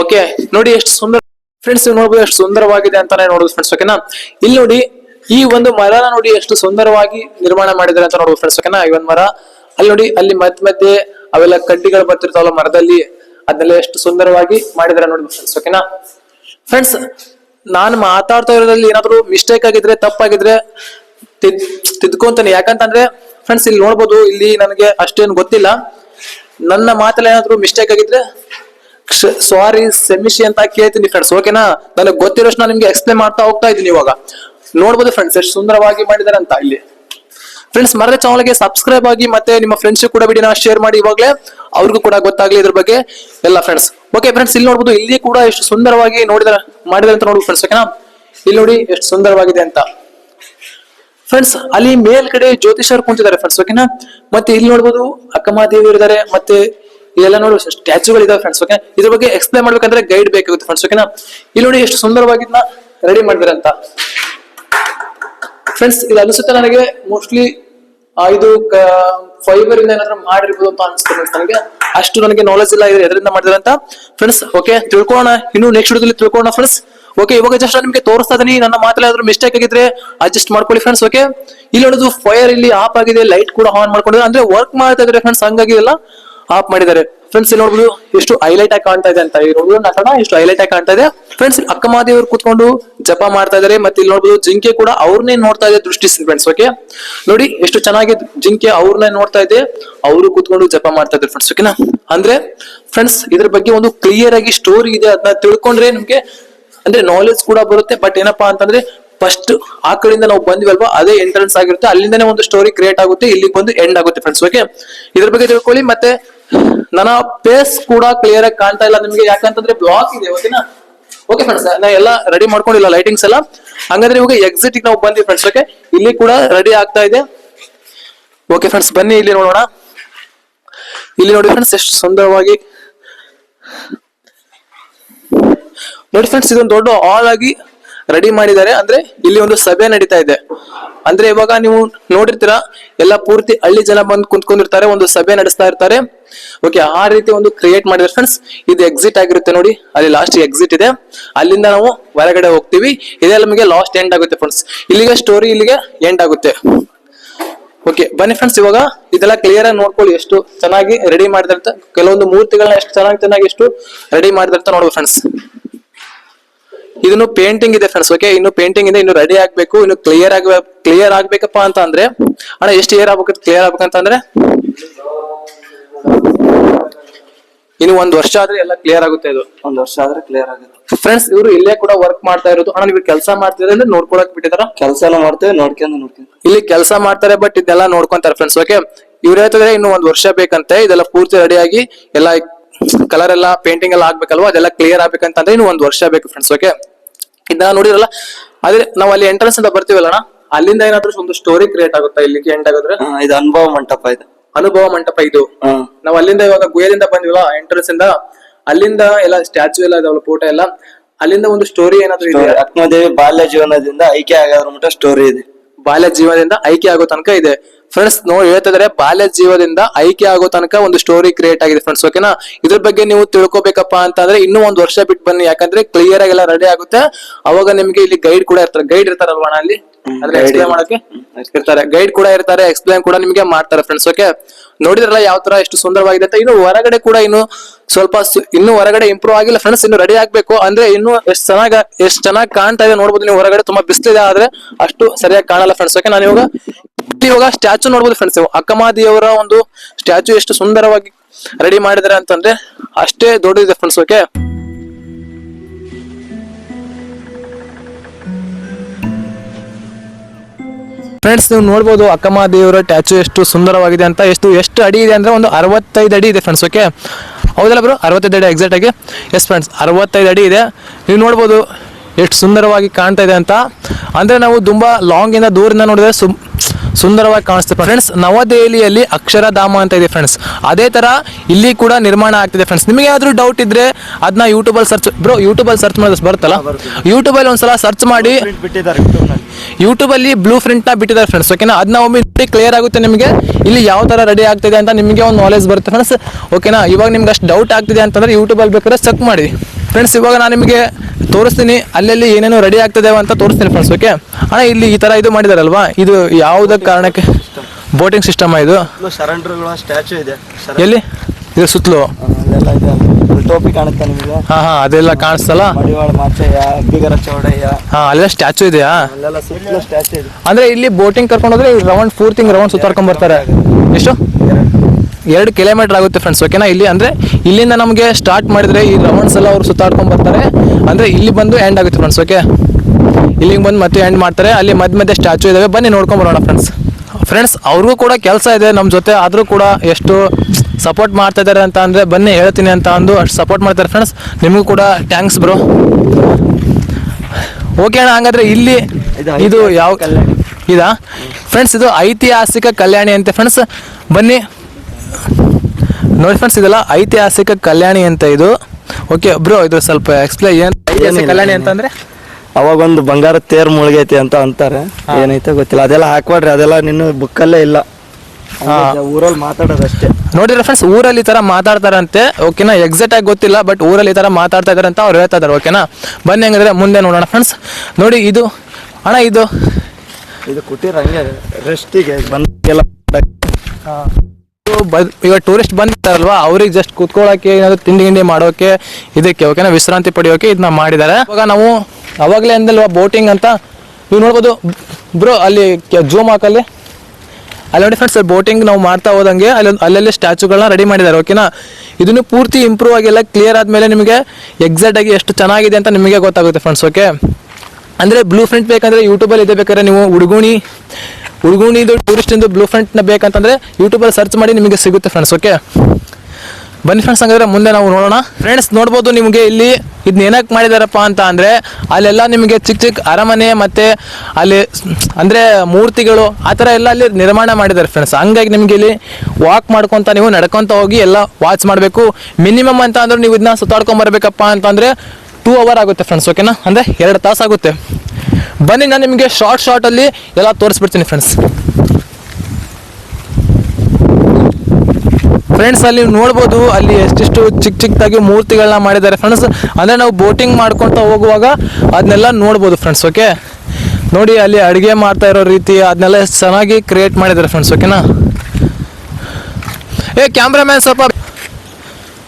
ಓಕೆ ನೋಡಿ ಎಷ್ಟು ಸುಂದರ ಫ್ರೆಂಡ್ಸ್ ನೋಡಬಹುದು ಎಷ್ಟು ಸುಂದರವಾಗಿದೆ ಅಂತಾನೆ ನೋಡುದು ಫ್ರೆಂಡ್ಸ್ ಓಕೆನಾ ಇಲ್ಲಿ ನೋಡಿ, ಈ ಒಂದು ಮರನ ನೋಡಿ ಎಷ್ಟು ಸುಂದರವಾಗಿ ನಿರ್ಮಾಣ ಮಾಡಿದ್ದಾರೆ ಅಂತ ನೋಡುದು ಫ್ರೆಂಡ್ಸ್ ಓಕೆನಾ ಈ ಒಂದು ಮರ, ಅಲ್ಲಿ ನೋಡಿ, ಅಲ್ಲಿ ಮಧ್ಯ ಮಧ್ಯೆ ಅವೆಲ್ಲ ಕಡ್ಡಿಗಳು ಬರ್ತಿರ್ತಾವಲ್ಲ ಮರದಲ್ಲಿ, ಅದನ್ನೆಲ್ಲ ಎಷ್ಟು ಸುಂದರವಾಗಿ ಮಾಡಿದ್ದಾರೆ ನೋಡಿ ಫ್ರೆಂಡ್ಸ್ ಓಕೆನಾ ಫ್ರೆಂಡ್ಸ್ ನಾನು ಮಾತಾಡ್ತಾ ಇರೋದ್ರಲ್ಲಿ ಏನಾದ್ರು ಮಿಸ್ಟೇಕ್ ಆಗಿದ್ರೆ, ತಪ್ಪಾಗಿದ್ರೆ ತಿದ್, ತಿದ್ಕೊಂತಾನೆ. ಯಾಕಂತಂದ್ರೆ ಫ್ರೆಂಡ್ಸ್ ಇಲ್ಲಿ ನೋಡ್ಬೋದು, ಇಲ್ಲಿ ನನಗೆ ಅಷ್ಟೇನು ಗೊತ್ತಿಲ್ಲ. ನನ್ನ ಮಾತಲ್ಲಿ ಏನಾದ್ರು ಮಿಸ್ಟೇಕ್ ಆಗಿದ್ರೆ ಸಾರಿ ಸೆಮಿಶಿ ಅಂತ ಕೇಳ್ತೀನಿ ಫ್ರೆಂಡ್ಸ್ ಓಕೆನಾ ನನಗೆ ಗೊತ್ತಿರೋಷ್ಟು ನಾನು ನಿಮ್ಗೆ ಎಕ್ಸ್ಪ್ಲೇನ್ ಮಾಡ್ತಾ ಹೋಗ್ತಾ ಇದ್ದೀನಿ ಇವಾಗ. ನೋಡ್ಬೋದು ಫ್ರೆಂಡ್ಸ್ ಎಷ್ಟು ಸುಂದರವಾಗಿ ಮಾಡಿದಾರೆ ಅಂತ ಇಲ್ಲಿ. ಫ್ರೆಂಡ್ಸ್ ಮರದ ಚಾನಲ್ಗೆ ಸಬ್ಸ್ಕ್ರೈಬ್ ಆಗಿ ಮತ್ತೆ ನಿಮ್ಮ ಫ್ರೆಂಡ್ಸ್ ಕೂಡ ವಿಡಿಯೋನ ಶೇರ್ ಮಾಡಿ ಇವಾಗಲೇ. ಅವ್ರಿಗೂ ಕೂಡ ಗೊತ್ತಾಗ್ಲಿ ಇದ್ರ ಬಗ್ಗೆ. ಎಲ್ಲ ಫ್ರೆಂಡ್ಸ್ ಓಕೆ ಫ್ರೆಂಡ್ಸ್ ಇಲ್ಲಿ ನೋಡ್ಬೋದು, ಇಲ್ಲಿ ಕೂಡ ಎಷ್ಟು ಸುಂದರವಾಗಿ ನೋಡಿದಾರೆ, ಮಾಡಿದಾರೆ ಅಂತ ನೋಡ್ಬೋದು ಫ್ರೆಂಡ್ಸ್ ಓಕೆನಾ ಇಲ್ಲಿ ನೋಡಿ ಎಷ್ಟು ಸುಂದರವಾಗಿದೆ ಅಂತ. ಫ್ರೆಂಡ್ಸ್ ಅಲ್ಲಿ ಮೇಲ್ಗಡೆ ಜ್ಯೋತಿಷರು ಕುಂತಿದ್ದಾರೆ ಫ್ರೆಂಡ್ಸ್ ಓಕೆನಾ ಮತ್ತೆ ಇಲ್ಲಿ ನೋಡ್ಬೋದು ಅಕ್ಕಮಹಾದೇವಿ ಇದ್ದಾರೆ ಮತ್ತೆ ಇಲ್ಲೆಲ್ಲ ನೋಡಿ ಸ್ಟ್ಯಾಚುಗಳು ಇದಾವೆ ಫ್ರೆಂಡ್ಸ್ ಓಕೆ ಇದ್ರ ಬಗ್ಗೆ ಎಕ್ಸ್ಪ್ಲೈನ್ ಮಾಡ್ಬೇಕಂದ್ರೆ ಗೈಡ್ ಬೇಕಾಗುತ್ತೆ ಫ್ರೆಂಡ್ಸ್ ಓಕೆನಾ ಇಲ್ಲಿ ನೋಡಿ ಎಷ್ಟು ಸುಂದರವಾಗಿ ರೆಡಿ ಮಾಡಿದ್ರೆ ಅಂತ ಫ್ರೆಂಡ್ಸ್ ಇದು ಅನಿಸುತ್ತೆ ನನಗೆ ಮೋಸ್ಟ್ಲಿ ಇದು ಫೈಬರ್ ಇಂದ ಏನಾದ್ರೂ ಮಾಡಿರ್ಬೋದು ಅಂತ ಅನಿಸುತ್ತೆ ನನಗೆ. ಅಷ್ಟು ನನಗೆ ನಾಲೆಜ್ ಇಲ್ಲ ಇದೆ ಎದರಿಂದ ಮಾಡಿದ್ರೆ ಅಂತ ಫ್ರೆಂಡ್ಸ್ ಓಕೆ ತಿಳ್ಕೊಳ್ಳೋಣ. ಇನ್ನು ನೆಕ್ಸ್ಟ್ ವಿಡಿಯೋದಲ್ಲಿ ತಿಳ್ಕೊಳ್ಳೋಣ ಫ್ರೆಂಡ್ಸ್ ಓಕೆ ಇವಾಗ ಜಸ್ಟ್ ನಿಮಗೆ ತೋರಿಸ್ತಾ ಇದೀನಿ. ನನ್ನ ಮಾತಲ್ಲಾದ್ರೂ ಮಿಸ್ಟೇಕ್ ಆಗಿದ್ರೆ ಅಡ್ಜಸ್ಟ್ ಮಾಡ್ಕೊಳ್ಳಿ ಫ್ರೆಂಡ್ಸ್ ಓಕೆ ಇಲ್ಲಿ ನೋಡೋದು ಫೈರ್ ಇಲ್ಲಿ ಆಫ್ ಆಗಿದೆ ಲೈಟ್ ಕೂಡ ಆನ್ ಮಾಡ್ಕೊಂಡಿದೆ ಅಂದ್ರೆ ವರ್ಕ್ ಮಾಡ್ತಾ ಇದ್ರೆ ಫ್ರೆಂಡ್ಸ್ ಹಂಗಾಗಿ ಆಫ್ ಮಾಡಿದ್ದಾರೆ. ಫ್ರೆಂಡ್ಸ್ ಇಲ್ಲಿ ನೋಡ್ಬೋದು ಎಷ್ಟು ಹೈಲೈಟ್ ಆಗಿ ಕಾಣ್ತಾ ಇದೆ ಅಂತ. ನೋಡ್ಬೋದು ಎಷ್ಟು ಹೈಲೈಟ್ ಆಗಿ ಕಾಣ್ತಾ ಇದೆ. ಫ್ರೆಂಡ್ಸ್ ಅಕ್ಕಮಾದೇವ್ರು ಕೂತ್ಕೊಂಡು ಜಪ ಮಾಡ್ತಾ ಇದಾರೆ ಮತ್ತೆ ಇಲ್ಲಿ ನೋಡ್ಬೋದು ಜಿಂಕೆ ಕೂಡ ಅವ್ರನ್ನೇ ನೋಡ್ತಾ ಇದೆ ದೃಷ್ಟಿ ಫ್ರೆಂಡ್ಸ್ ಓಕೆ ನೋಡಿ, ಎಷ್ಟು ಚೆನ್ನಾಗಿ ಜಿಂಕೆ ಅವ್ರನ್ನೇ ನೋಡ್ತಾ ಇದೆ. ಅವರು ಕೂತ್ಕೊಂಡು ಜಪ ಮಾಡ್ತಾ ಇದ್ದಾರೆ ಫ್ರೆಂಡ್ಸ್ ಓಕೆನಾ ಅಂದ್ರೆ ಫ್ರೆಂಡ್ಸ್ ಇದ್ರ ಬಗ್ಗೆ ಒಂದು ಕ್ಲಿಯರ್ ಆಗಿ ಸ್ಟೋರಿ ಇದೆ ಅದನ್ನ ತಿಳ್ಕೊಂಡ್ರೆ ನಿಮ್ಗೆ ಅಂದ್ರೆ ನಾಲೆಜ್ ಕೂಡ ಬರುತ್ತೆ. ಬಟ್ ಏನಪ್ಪಾ ಅಂತಂದ್ರೆ ಫಸ್ಟ್ ಆ ಕಡೆಯಿಂದ ನಾವು ಬಂದ್ವಲ್ವಾ, ಅದೇ ಎಂಟ್ರೆನ್ಸ್ ಆಗಿರುತ್ತೆ. ಅಲ್ಲಿಂದನೇ ಒಂದು ಸ್ಟೋರಿ ಕ್ರಿಯೇಟ್ ಆಗುತ್ತೆ. ಇಲ್ಲಿ ಬಂದು ಎಂಡ್ ಆಗುತ್ತೆ ಫ್ರೆಂಡ್ಸ್ ಓಕೆ ಇದ್ರ ಬಗ್ಗೆ ತಿಳ್ಕೊಳ್ಳಿ. ಮತ್ತೆ ನನ್ನ ಫೇಸ್ ಕೂಡ ಕ್ಲಿಯರ್ ಆಗಿ ಕಾಣ್ತಾ ಇಲ್ಲ. ನಿಮಗೆ ಯಾಕಂತಂದ್ರೆ ಬ್ಲಾಕ್ ಇದೆ ಓಕೆನಾ ಓಕೆ ಫ್ರೆಂಡ್ಸ್ ನಾ ಎಲ್ಲ ರೆಡಿ ಮಾಡ್ಕೊಂಡಿಲ್ಲ ಲೈಟಿಂಗ್ಸ್ ಎಲ್ಲ. ಹಂಗಂದ್ರೆ ಇವಾಗ ಎಕ್ಸಿಟ್ ನಾವು ಬಂದ್ವಿ ಫ್ರೆಂಡ್ಸ್ ಓಕೆ ಇಲ್ಲಿ ಕೂಡ ರೆಡಿ ಆಗ್ತಾ ಇದೆ. ಓಕೆ ಫ್ರೆಂಡ್ಸ್ ಬನ್ನಿ ಇಲ್ಲಿ ನೋಡೋಣ. ಇಲ್ಲಿ ನೋಡಿ ಫ್ರೆಂಡ್ಸ್ ಎಷ್ಟು ಸುಂದರವಾಗಿ. ನೋಡಿ ಫ್ರೆಂಡ್ಸ್ ಇದೊಂದು ದೊಡ್ಡ ಹಾಲ್ ಆಗಿ ರೆಡಿ ಮಾಡಿದ್ದಾರೆ. ಅಂದ್ರೆ ಇಲ್ಲಿ ಒಂದು ಸಭೆ ನಡೀತಾ ಇದೆ. ಅಂದ್ರೆ ಇವಾಗ ನೀವು ನೋಡಿರ್ತೀರಾ, ಎಲ್ಲ ಪೂರ್ತಿ ಹಳ್ಳಿ ಜನ ಬಂದು ಕುಂತ್ಕೊಂಡಿರ್ತಾರೆ, ಒಂದು ಸಭೆ ನಡೆಸ್ತಾ ಇರ್ತಾರೆ. ಓಕೆ ಆ ರೀತಿ ಒಂದು ಕ್ರಿಯೇಟ್ ಮಾಡಿದ್ರೆ ಫ್ರೆಂಡ್ಸ್ ಇದು ಎಕ್ಸಿಟ್ ಆಗಿರುತ್ತೆ ನೋಡಿ. ಅಲ್ಲಿ ಲಾಸ್ಟ್ ಎಕ್ಸಿಟ್ ಇದೆ. ಅಲ್ಲಿಂದ ನಾವು ಹೊರಗಡೆ ಹೋಗ್ತೀವಿ. ಇದೆಲ್ಲ ನಮಗೆ ಲಾಸ್ಟ್ ಎಂಡ್ ಆಗುತ್ತೆ ಫ್ರೆಂಡ್ಸ್ ಇಲ್ಲಿಗೆ ಸ್ಟೋರಿ ಇಲ್ಲಿಗೆ ಎಂಡ್ ಆಗುತ್ತೆ. ಓಕೆ ಬನ್ನಿ ಫ್ರೆಂಡ್ಸ್ ಇವಾಗ ಇದೆಲ್ಲ ಕ್ಲಿಯರ್ ಆಗಿ ನೋಡ್ಕೊಳ್ಳಿ ಎಷ್ಟು ಚೆನ್ನಾಗಿ ರೆಡಿ ಮಾಡಿದಾರೆ ಕೆಲವೊಂದು ಮೂರ್ತಿಗಳನ್ನ ಎಷ್ಟು ಚೆನ್ನಾಗಿ ಚೆನ್ನಾಗಿ ಎಷ್ಟು ರೆಡಿ ಮಾಡಿದಾರೆ ನೋಡುವ ಫ್ರೆಂಡ್ಸ್ ಇದನ್ನು ಪೇಂಟಿಂಗ್ ಇದೆ ಫ್ರೆಂಡ್ಸ್ ಓಕೆ ಇನ್ನು ಪೇಂಟಿಂಗ್ ಇದೆ ಇನ್ನು ರೆಡಿ ಆಗ್ಬೇಕು ಇನ್ನು ಕ್ಲಿಯರ್ ಆಗ ಕ್ಲಿಯರ್ ಆಗ್ಬೇಕಪ್ಪ ಅಂತ ಅಂದ್ರೆ ಅಣ್ಣ ಎಷ್ಟು ಇಯರ್ ಆಗ್ಬೇಕು ಕ್ಲಿಯರ್ ಆಗ್ಬೇಕಂತ ಅಂದ್ರೆ? ಇನ್ನು ಒಂದ್ ವರ್ಷ ಆದ್ರೆ ಎಲ್ಲ ಕ್ಲಿಯರ್ ಆಗುತ್ತೆ ಇದು. ಒಂದ್ ವರ್ಷ ಆದ್ರೆ ಕ್ಲಿಯರ್ ಆಗುತ್ತೆ. ಫ್ರೆಂಡ್ಸ್ ಇವರು ಇಲ್ಲೇ ಕೂಡ ವರ್ಕ್ ಮಾಡ್ತಾ ಇರೋದು. ಅಣ್ಣ ನೀವು ಕೆಲಸ ಮಾಡ್ತಿದ್ರೆ ಅಂದ್ರೆ ನೋಡ್ಕೊಳಕ್ ಬಿಟ್ಟಿದಾರ? ಕೆಲಸ ಎಲ್ಲ ಮಾಡ್ತೇವೆ ನೋಡ್ಕೊಂಡು ನೋಡ್ಕೊಂಡು. ಇಲ್ಲಿ ಕೆಲಸ ಮಾಡ್ತಾರೆ ಬಟ್ ಇದೆಲ್ಲ ನೋಡ್ಕೊಂತಾರೆ ಫ್ರೆಂಡ್ಸ್ ಓಕೆ ಇವ್ರು ಹೇಳ್ತಿದ್ರೆ ಇನ್ನು ಒಂದ್ ವರ್ಷ ಬೇಕಂತೆ ಇದೆಲ್ಲ ಪೂರ್ತಿ ರೆಡಿ ಆಗಿ ಎಲ್ಲ ಕಲರ್ ಎಲ್ಲ ಪೇಂಟಿಂಗ್ ಎಲ್ಲ ಆಗ್ಬೇಕಲ್ವಾ? ಅದೆಲ್ಲ ಕ್ಲಿಯರ್ ಆಗ್ಬೇಕಂತಂದ್ರೆ ಇನ್ನು ಒಂದ್ ವರ್ಷ ಬೇಕು ಫ್ರೆಂಡ್ಸ್ ಓಕೆ ಇದನ್ನ ನೋಡಿರಲ್ಲ? ಅದೇ ನಾವು ಅಲ್ಲಿ ಎಂಟ್ರೆನ್ಸ್ ಅಂತ ಬರ್ತೀವಲ್ಲಣ್ಣ ಅಲ್ಲಿಂದ ಏನಾದ್ರೂ ಒಂದು ಸ್ಟೋರಿ ಕ್ರಿಯೇಟ್ ಆಗುತ್ತಾ ಇಲ್ಲಿಗೆ ಎಂಡ್ ಆಗಿದ್ರೆ? ಹಾ, ಇದು ಅನುಭವ ಮಂಟಪ ಇದೆ. ಅನುಭವ ಮಂಟಪ ಇದು. ಹಾ. ನಾವು ಅಲ್ಲಿಂದ ಇವಾಗ ಗುಹೆದಿಂದ ಬಂದಿವಲ್ಲ ಎಂಟ್ರೆನ್ಸ್ ಇಂದ ಅಲ್ಲಿಂದ ಎಲ್ಲ ಸ್ಟ್ಯಾಚು ಎಲ್ಲ ಇದಾವಲ್ಲ ಫೋಟೋ ಎಲ್ಲ ಅಲ್ಲಿಂದ ಒಂದು ಸ್ಟೋರಿ ಏನಾದ್ರು ಇದೆ ಅಕ್ಮದೇವಿ ಬಾಲ್ಯ ಜೀವನದಿಂದ ಐಕ್ಯ ಆಗೋದ್ರ ಮಟ್ಟ ಸ್ಟೋರಿ ಇದೆ. ಬಾಲ್ಯ ಜೀವನದಿಂದ ಐಕ್ಯ ಆಗೋ ತನಕ ಇದೆ. ಫ್ರೆಂಡ್ಸ್ ನೋಡಿ ಹೇಳ್ತಿದ್ರೆ ಬಾಲ್ಯ ಜೀವದಿಂದ ಐಕೆ ಆಗೋ ತನಕ ಒಂದು ಸ್ಟೋರಿ ಕ್ರಿಯೇಟ್ ಆಗಿದೆ ಫ್ರೆಂಡ್ಸ್ ಓಕೆನಾ ಇದ್ರ ಬಗ್ಗೆ ನೀವು ತಿಳ್ಕೊಬೇಕಪ್ಪ ಅಂತಂದ್ರೆ ಇನ್ನೂ ಒಂದು ವರ್ಷ ಬಿಟ್ಟು ಬನ್ನಿ ಯಾಕಂದ್ರೆ ಕ್ಲಿಯರ್ ಆಗಿ ಎಲ್ಲ ರೆಡಿ ಆಗುತ್ತೆ. ಅವಾಗ ನಿಮ್ಗೆ ಇಲ್ಲಿ ಗೈಡ್ ಕೂಡ ಇರ್ತಾರೆ. ಗೈಡ್ ಇರ್ತಾರಲ್ವಾ ಅಲ್ಲಿ? ಅಂದ್ರೆ ಎಕ್ಸ್ಪ್ಲೇನ್. ಮಾಡಕ್ಕೆ? ಇರ್ತಾರೆ. ಗೈಡ್ ಕೂಡ ಇರ್ತಾರೆ ಎಕ್ಸ್ಪ್ಲೇನ್ ಕೂಡ ನಿಮಗೆ ಮಾಡ್ತಾರೆ ಫ್ರೆಂಡ್ಸ್ ಓಕೆ ನೋಡಿದ್ರಲ್ಲ ಯಾವ ತರ ಎಷ್ಟು ಸುಂದರವಾಗಿದೆ ಅಂತ? ಇನ್ನು ಹೊರಗಡೆ ಕೂಡ ಇನ್ನು ಸ್ವಲ್ಪ ಇನ್ನು ಹೊರಗಡೆ ಇಂಪ್ರೂವ್ ಆಗಿಲ್ಲ ಫ್ರೆಂಡ್ಸ್ ಇನ್ನು ರೆಡಿ ಆಗ್ಬೇಕು. ಅಂದ್ರೆ ಇನ್ನು ಎಷ್ಟು ಚೆನ್ನಾಗಿ ಎಷ್ಟು ಚೆನ್ನಾಗಿ ಕಾಣ್ತಾ ಇದೆ ನೋಡ್ಬೋದು ನೀವು ಹೊರಗಡೆ ತುಂಬಾ ಬಿಸಿಲಿದೆ ಆದ್ರೆ ಅಷ್ಟು ಸರಿಯಾಗಿ ಕಾಣಲ್ಲ ಫ್ರೆಂಡ್ಸ್ ಓಕೆ ನಾನು ಇವಾಗ ಇವಾಗ ಇವಾಗ ಸ್ಟ್ಯಾಚು ನೋಡ್ಬೋದು ಫ್ರೆಂಡ್ಸ್ ಅಕ್ಕಮಾದಿಯವರ ಒಂದು ಸ್ಟ್ಯಾಚು ಎಷ್ಟು ಸುಂದರವಾಗಿ ರೆಡಿ ಮಾಡಿದ್ದಾರೆ ಅಂತಂದ್ರೆ ಅಷ್ಟೇ ದೊಡ್ಡದಿದೆ ಫ್ರೆಂಡ್ಸ್ ಓಕೆ ಫ್ರೆಂಡ್ಸ್ ನೀವು ನೋಡ್ಬೋದು ಅಕ್ಕಮ್ಮ ದೇವರ ಟ್ಯಾಚು ಎಷ್ಟು ಸುಂದರವಾಗಿದೆ ಅಂತ. ಎಷ್ಟು ಎಷ್ಟು ಅಡಿ ಇದೆ ಅಂದ್ರೆ ಒಂದು ಅರವತ್ತೈದು ಅಡಿ ಇದೆ ಫ್ರೆಂಡ್ಸ್ ಓಕೆ ಹೌದಲ್ಲ ಬ್ರೋ ಅರವತ್ತೈದು ಅಡಿ ಎಕ್ಸಾಕ್ಟ್ ಆಗಿ? ಎಸ್ ಫ್ರೆಂಡ್ಸ್ ಅರವತ್ತೈದು ಅಡಿ ಇದೆ. ನೀವು ನೋಡ್ಬೋದು ಎಷ್ಟು ಸುಂದರವಾಗಿ ಕಾಣ್ತಾ ಇದೆ ಅಂತ. ಅಂದ್ರೆ ನಾವು ತುಂಬಾ ಲಾಂಗ್ ಇಂದ ದೂರಿಂದ ನೋಡಿದ್ರೆ ಸುಮ್ ಸುಂದರವಾಗಿ ಕಾಣಿಸ್ತದೆ ಫ್ರೆಂಡ್ಸ್ ನವದೆಹಲಿಯಲ್ಲಿ ಅಕ್ಷರಧಾಮ ಅಂತ ಇದೆ ಫ್ರೆಂಡ್ಸ್ ಅದೇ ತರ ಇಲ್ಲಿ ಕೂಡ ನಿರ್ಮಾಣ ಆಗ್ತಿದೆ ಫ್ರೆಂಡ್ಸ್ ನಿಮಗೆ ಯಾವ್ದಾದ್ರು ಡೌಟ್ ಇದ್ರೆ ಅದನ್ನ ಯೂಟ್ಯೂಬಲ್ಲಿ ಸರ್ಚ್ ಬ್ರೋ ಯೂಟ್ಯೂಬಲ್ಲಿ ಸರ್ಚ್ ಮಾಡಿದ್ರೆ ಬರುತ್ತಲ್ಲ? ಯೂಟ್ಯೂಬಲ್ಲಿ ಒಂದ್ಸಲ ಸರ್ಚ್ ಮಾಡಿ ಬಿಟ್ಟಿದ್ದಾರೆ ಯೂಟ್ಯೂಬ್ನಲ್ಲಿ ಯೂಟ್ಯೂಬ್ ಅಲ್ಲಿ ಬ್ಲೂ ಪ್ರಿಂಟ್ನ ಬಿಟ್ಟಿದ್ದಾರೆ ಫ್ರೆಂಡ್ಸ್ ಓಕೆನಾ ಅದನ್ನ ಒಮ್ಮೆ ನೋಡಿ ಕ್ಲಿಯರ್ ಆಗುತ್ತೆ ನಿಮಗೆ. ಇಲ್ಲಿ ಯಾವ ತರ ರೆಡಿ ಆಗ್ತಿದೆ ಅಂತ ನಿಮಗೆ ಒಂದು ನಾಲೆಜ್ ಬರುತ್ತೆ ಫ್ರೆಂಡ್ಸ್ ಓಕೆನಾ ಇವಾಗ ನಿಮ್ಗೆ ಅಷ್ಟು ಡೌಟ್ ಆಗ್ತಿದೆ ಅಂತಂದ್ರೆ ಯೂಟ್ಯೂಬ್ ಅಲ್ಲಿ ಬೇಕಾದ್ರೆ ಚೆಕ್ ಮಾಡಿ. ಫ್ರೆಂಡ್ಸ್ ಇವಾಗ ನಾನು ನಿಮಗೆ ತೋರಿಸ್ತೀನಿ ಅಲ್ಲಲ್ಲಿ ಏನೇನು ರೆಡಿ ಆಗ್ತದೆ ಅಂತ ತೋರಿಸ್ತೀನಿ ಫ್ರೆಂಡ್ಸ್ ಓಕೆ ಅಣ್ಣ ಇಲ್ಲಿ ಈ ತರ ಇದು ಮಾಡಿದಾರಲ್ವಾ? ಇದು ಯಾವುದೇ ಕಾರಣಕ್ಕೆ? ಬೋಟಿಂಗ್ ಸಿಸ್ಟಮ್ ಇದು? ಶರಣರುಗಳ ಸ್ಟ್ಯಾಚು ಇದೆ. ಎಲ್ಲಿ? ಇದು ಸುತ್ತಲೂ? ಆ, ಇದೆ ಅಲ್ಲಿ. ಟೋಪಿ ಕಾಣುತ್ತೆ ನಿಮಗೆ? ಹಾ ಹಾ ಅದೆಲ್ಲ ಕಾಣಿಸ್ತಲ್ಲ? ಮಡಿವಾಳ ಮಾಚಯ್ಯ ಬಿಗರ ಚೌಡಯ್ಯ. ಹಾ ಅಲ್ಲೆಲ್ಲ ಸ್ಟ್ಯಾಚು ಇದೆಯಾ? ಅಲ್ಲೆಲ್ಲ ಸುತ್ತಲೂ ಸ್ಟ್ಯಾಚು ಇದೆ. ಅಂದ್ರೆ ಇಲ್ಲಿ ಬೋಟಿಂಗ್ ಕರ್ಕೊಂಡು ಹೋದ್ರೆ ರೌಂಡ್ ಫೋರ್ ತಿಂಗ್ ರೌಂಡ್ ಸುತ್ತಾಡ್ಕೊಂಡ್ ಬರ್ತಾರೆ. ಎಷ್ಟು? ಎರಡು ಕಿಲೋಮೀಟರ್ ಆಗುತ್ತೆ ಫ್ರೆಂಡ್ಸ್ ಓಕೆನಾ ಇಲ್ಲಿ ಅಂದ್ರೆ ಇಲ್ಲಿಂದ ನಮಗೆ ಸ್ಟಾರ್ಟ್ ಮಾಡಿದ್ರೆ ಈ ರೌಂಡ್ಸ್ ಎಲ್ಲ ಅವ್ರು ಸುತ್ತಾಡ್ಕೊಂಡ್ ಬರ್ತಾರೆ. ಅಂದ್ರೆ ಇಲ್ಲಿ ಬಂದು ಎಂಡ್ ಆಗುತ್ತೆ ಫ್ರೆಂಡ್ಸ್ ಓಕೆ ಇಲ್ಲಿಗೆ ಬಂದು ಮತ್ತೆ ಎಂಡ್ ಮಾಡ್ತಾರೆ. ಅಲ್ಲಿ ಮಧ್ಯ ಮಧ್ಯೆ ಸ್ಟ್ಯಾಚು ಇದಾವೆ. ಬನ್ನಿ ನೋಡ್ಕೊಂಡ್ ಬರೋಣ ಫ್ರೆಂಡ್ಸ್ ಫ್ರೆಂಡ್ಸ್ ಅವ್ರಿಗೂ ಕೂಡ ಕೆಲಸ ಇದೆ. ನಮ್ಮ ಜೊತೆ ಆದರೂ ಕೂಡ ಎಷ್ಟು ಸಪೋರ್ಟ್ ಮಾಡ್ತಾ ಇದ್ದಾರೆ ಅಂತ ಅಂದರೆ ಬನ್ನಿ ಹೇಳ್ತೀನಿ ಅಂತ ಅಂದು ಅಷ್ಟು ಸಪೋರ್ಟ್ ಮಾಡ್ತಾರೆ ಫ್ರೆಂಡ್ಸ್ ನಿಮಗೂ ಕೂಡ ಥ್ಯಾಂಕ್ಸ್ ಬ್ರೋ ಓಕೆ ಅಣ್ಣ ಹಂಗಾದ್ರೆ ಇಲ್ಲಿ ಇದು ಯಾವ ಕಲ್ಯಾಣಿ. ಇದಾ? ಫ್ರೆಂಡ್ಸ್ ಇದು ಐತಿಹಾಸಿಕ ಕಲ್ಯಾಣಿ ಅಂತೆ ಫ್ರೆಂಡ್ಸ್ ಬನ್ನಿ. ನೋಡಿ ಫ್ರೆಂಡ್ಸ್ ಇದೆಲ್ಲ ಐತಿಹಾಸಿಕ ಕಲ್ಯಾಣಿ ಅಂತ ಇದು. ಓಕೆ ಬ್ರೋ ಇದು ಸ್ವಲ್ಪ ಎಕ್ಸ್ಪ್ಲೈನ್ ಏನು ಐತಿಹಾಸಿಕ ಕಲ್ಯಾಣಿ. ಅಂತಂದ್ರೆ? ಅವಾಗ ಒಂದು ಬಂಗಾರ ತೇರ್ ಮುಳುಗೈತಿ ಅಂತ ಅಂತಾರೆ. ಏನೈತೆ ಗೊತ್ತಿಲ್ಲ. ಅದೆಲ್ಲ ಹಾಕ್ಬೇಡ್ರಿ. ಅದೆಲ್ಲ ನಿನ್ನ ಬುಕ್ಕಲ್ಲೇ ಇಲ್ಲ. ಊರಲ್ಲಿ ಮಾತಾಡೋದಷ್ಟೇ. ನೋಡಿದ್ರೆ ಫ್ರೆಂಡ್ಸ್ ಊರಲ್ಲಿ ಈ ತರ ಮಾತಾಡ್ತಾರಂತೆ ಓಕೆನಾ ಎಕ್ಸಾಕ್ಟ್ ಆಗಿ ಗೊತ್ತಿಲ್ಲ ಬಟ್ ಊರಲ್ಲಿ ಈ ತರ ಮಾತಾಡ್ತಾ ಇದಾರೆ ಅಂತ ಅವ್ರು ಹೇಳ್ತಾ ಇದಾರೆ ಓಕೆನಾ ಬನ್ನಿ ಹಂಗಂದ್ರೆ ಮುಂದೆ ನೋಡೋಣ. ಫ್ರೆಂಡ್ಸ್ ನೋಡಿ ಇದು ಅಣ್ಣ ಇದು. ಇದು ಕುಟೀರ ಹಂಗೆ ರೆಸ್ಟಿಗೆ ಈಗ ಟೂರಿಸ್ಟ್ ಬಂದಿರ್ತಾರಲ್ವಾ ಅವ್ರಿಗೆ ಜಸ್ಟ್ ಕೂತ್ಕೊಳ್ಳೋಕೆ ಏನಾದ್ರು ತಿಂಡಿ ಗಿಂಡಿ ಮಾಡೋಕೆ ಇದಕ್ಕೆ ಓಕೆನಾ ವಿಶ್ರಾಂತಿ ಪಡೆಯೋಕೆ ಇದನ್ನ ಮಾಡಿದ್ದಾರೆ. ಇವಾಗ ನಾವು ಅವಾಗಲೇ ಅಂದಲ್ವಾ ಬೋಟಿಂಗ್ ಅಂತ? ನೀವು ನೋಡ್ಬೋದು ಬ್ರೋ ಅಲ್ಲಿ ಜೂಮ್ ಹಾಕಲ್ಲಿ ಅಲ್ಲಿ ನೋಡಿ ಫ್ರೆಂಡ್ಸ್ ಬೋಟಿಂಗ್ ನಾವು ಮಾಡ್ತಾ ಹೋದಂಗೆ ಅಲ್ಲಿ ಅಲ್ಲಲ್ಲಿ ಸ್ಟ್ಯಾಚುಗಳನ್ನ ರೆಡಿ ಮಾಡಿದ್ದಾರೆ ಓಕೆನಾ ಇದನ್ನು ಪೂರ್ತಿ ಇಂಪ್ರೂವ್ ಆಗಿಲ್ಲ ಕ್ಲಿಯರ್ ಆದಮೇಲೆ ನಿಮಗೆ ಎಕ್ಸಾಕ್ಟ್ ಆಗಿ ಎಷ್ಟು ಚೆನ್ನಾಗಿದೆ ಅಂತ ನಿಮಗೆ ಗೊತ್ತಾಗುತ್ತೆ ಫ್ರೆಂಡ್ಸ್ ಓಕೆ ಅಂದರೆ ಬ್ಲೂ ಫ್ರಿಂಟ್ ಬೇಕಂದರೆ ಯೂಟ್ಯೂಬಲ್ಲಿ ಇದೆ ಬೇಕಾದ್ರೆ ನೀವು ಹುಡುಗುಣಿ ಹುಡುಗುಣಿದು ಟೂರಿಸ್ಟಿಂದು ಬ್ಲೂ ಫ್ರಿಂಟ್ನ ಬೇಕಂತಂದ್ರೆ ಯೂಟ್ಯೂಬಲ್ಲಿ ಸರ್ಚ್ ಮಾಡಿ ನಿಮಗೆ ಸಿಗುತ್ತೆ ಫ್ರೆಂಡ್ಸ್ ಓಕೆ ಬನ್ನಿ ಫ್ರೆಂಡ್ಸ್ ಹಂಗಾದ್ರೆ ಮುಂದೆ ನಾವು ನೋಡೋಣ. ಫ್ರೆಂಡ್ಸ್ ನೋಡ್ಬೋದು ನಿಮಗೆ ಇಲ್ಲಿ ಇದನ್ನ ಏನಕ್ಕೆ ಮಾಡಿದಾರಪ್ಪ ಅಂತ ಅಂದರೆ, ಅಲ್ಲೆಲ್ಲ ನಿಮಗೆ ಚಿಕ್ಕ ಚಿಕ್ಕ ಅರಮನೆ ಮತ್ತೆ ಅಲ್ಲಿ ಅಂದ್ರೆ ಮೂರ್ತಿಗಳು ಆ ಥರ ಎಲ್ಲ ಅಲ್ಲಿ ನಿರ್ಮಾಣ ಮಾಡಿದ್ದಾರೆ ಫ್ರೆಂಡ್ಸ್ ಹಂಗಾಗಿ ನಿಮಗೆ ಇಲ್ಲಿ ವಾಕ್ ಮಾಡ್ಕೊಂತ ನೀವು ನಡ್ಕೊಂತ ಹೋಗಿ ಎಲ್ಲ ವಾಚ್ ಮಾಡಬೇಕು. ಮಿನಿಮಮ್ ಅಂತ ಅಂದ್ರೆ ನೀವು ಇದನ್ನ ಸುತ್ತಾಡ್ಕೊಂಬರ್ಬೇಕಪ್ಪ ಅಂತಂದರೆ ಟೂ ಅವರ್ ಆಗುತ್ತೆ ಫ್ರೆಂಡ್ಸ್ ಓಕೆನಾ ಅಂದ್ರೆ ಎರಡು ತಾಸು ಆಗುತ್ತೆ. ಬನ್ನಿ, ನಾನು ನಿಮಗೆ ಶಾರ್ಟ್ ಶಾರ್ಟಲ್ಲಿ ಎಲ್ಲ ತೋರಿಸ್ಬಿಡ್ತೀನಿ ಫ್ರೆಂಡ್ಸ್ ಫ್ರೆಂಡ್ಸ್ ಅಲ್ಲಿ ನೋಡ್ಬೋದು, ಅಲ್ಲಿ ಎಷ್ಟೆಷ್ಟು ಚಿಕ್ಕ ಚಿಕ್ಕದಾಗಿ ಮೂರ್ತಿಗಳನ್ನ ಮಾಡಿದ್ದಾರೆ. ಫ್ರೆಂಡ್ಸ್ ಅಂದರೆ ನಾವು ಬೋಟಿಂಗ್ ಮಾಡ್ಕೊತ ಹೋಗುವಾಗ ಅದನ್ನೆಲ್ಲ ನೋಡ್ಬೋದು ಫ್ರೆಂಡ್ಸ್ ಓಕೆ ನೋಡಿ, ಅಲ್ಲಿ ಅಡುಗೆ ಮಾಡ್ತಾ ಇರೋ ರೀತಿ ಅದನ್ನೆಲ್ಲ ಎಷ್ಟು ಚೆನ್ನಾಗಿ ಕ್ರಿಯೇಟ್ ಮಾಡಿದ್ದಾರೆ ಫ್ರೆಂಡ್ಸ್ ಓಕೆನಾ ಏ ಕ್ಯಾಮ್ರಾಮ್ಯಾನ್ ಸ್ವಲ್ಪ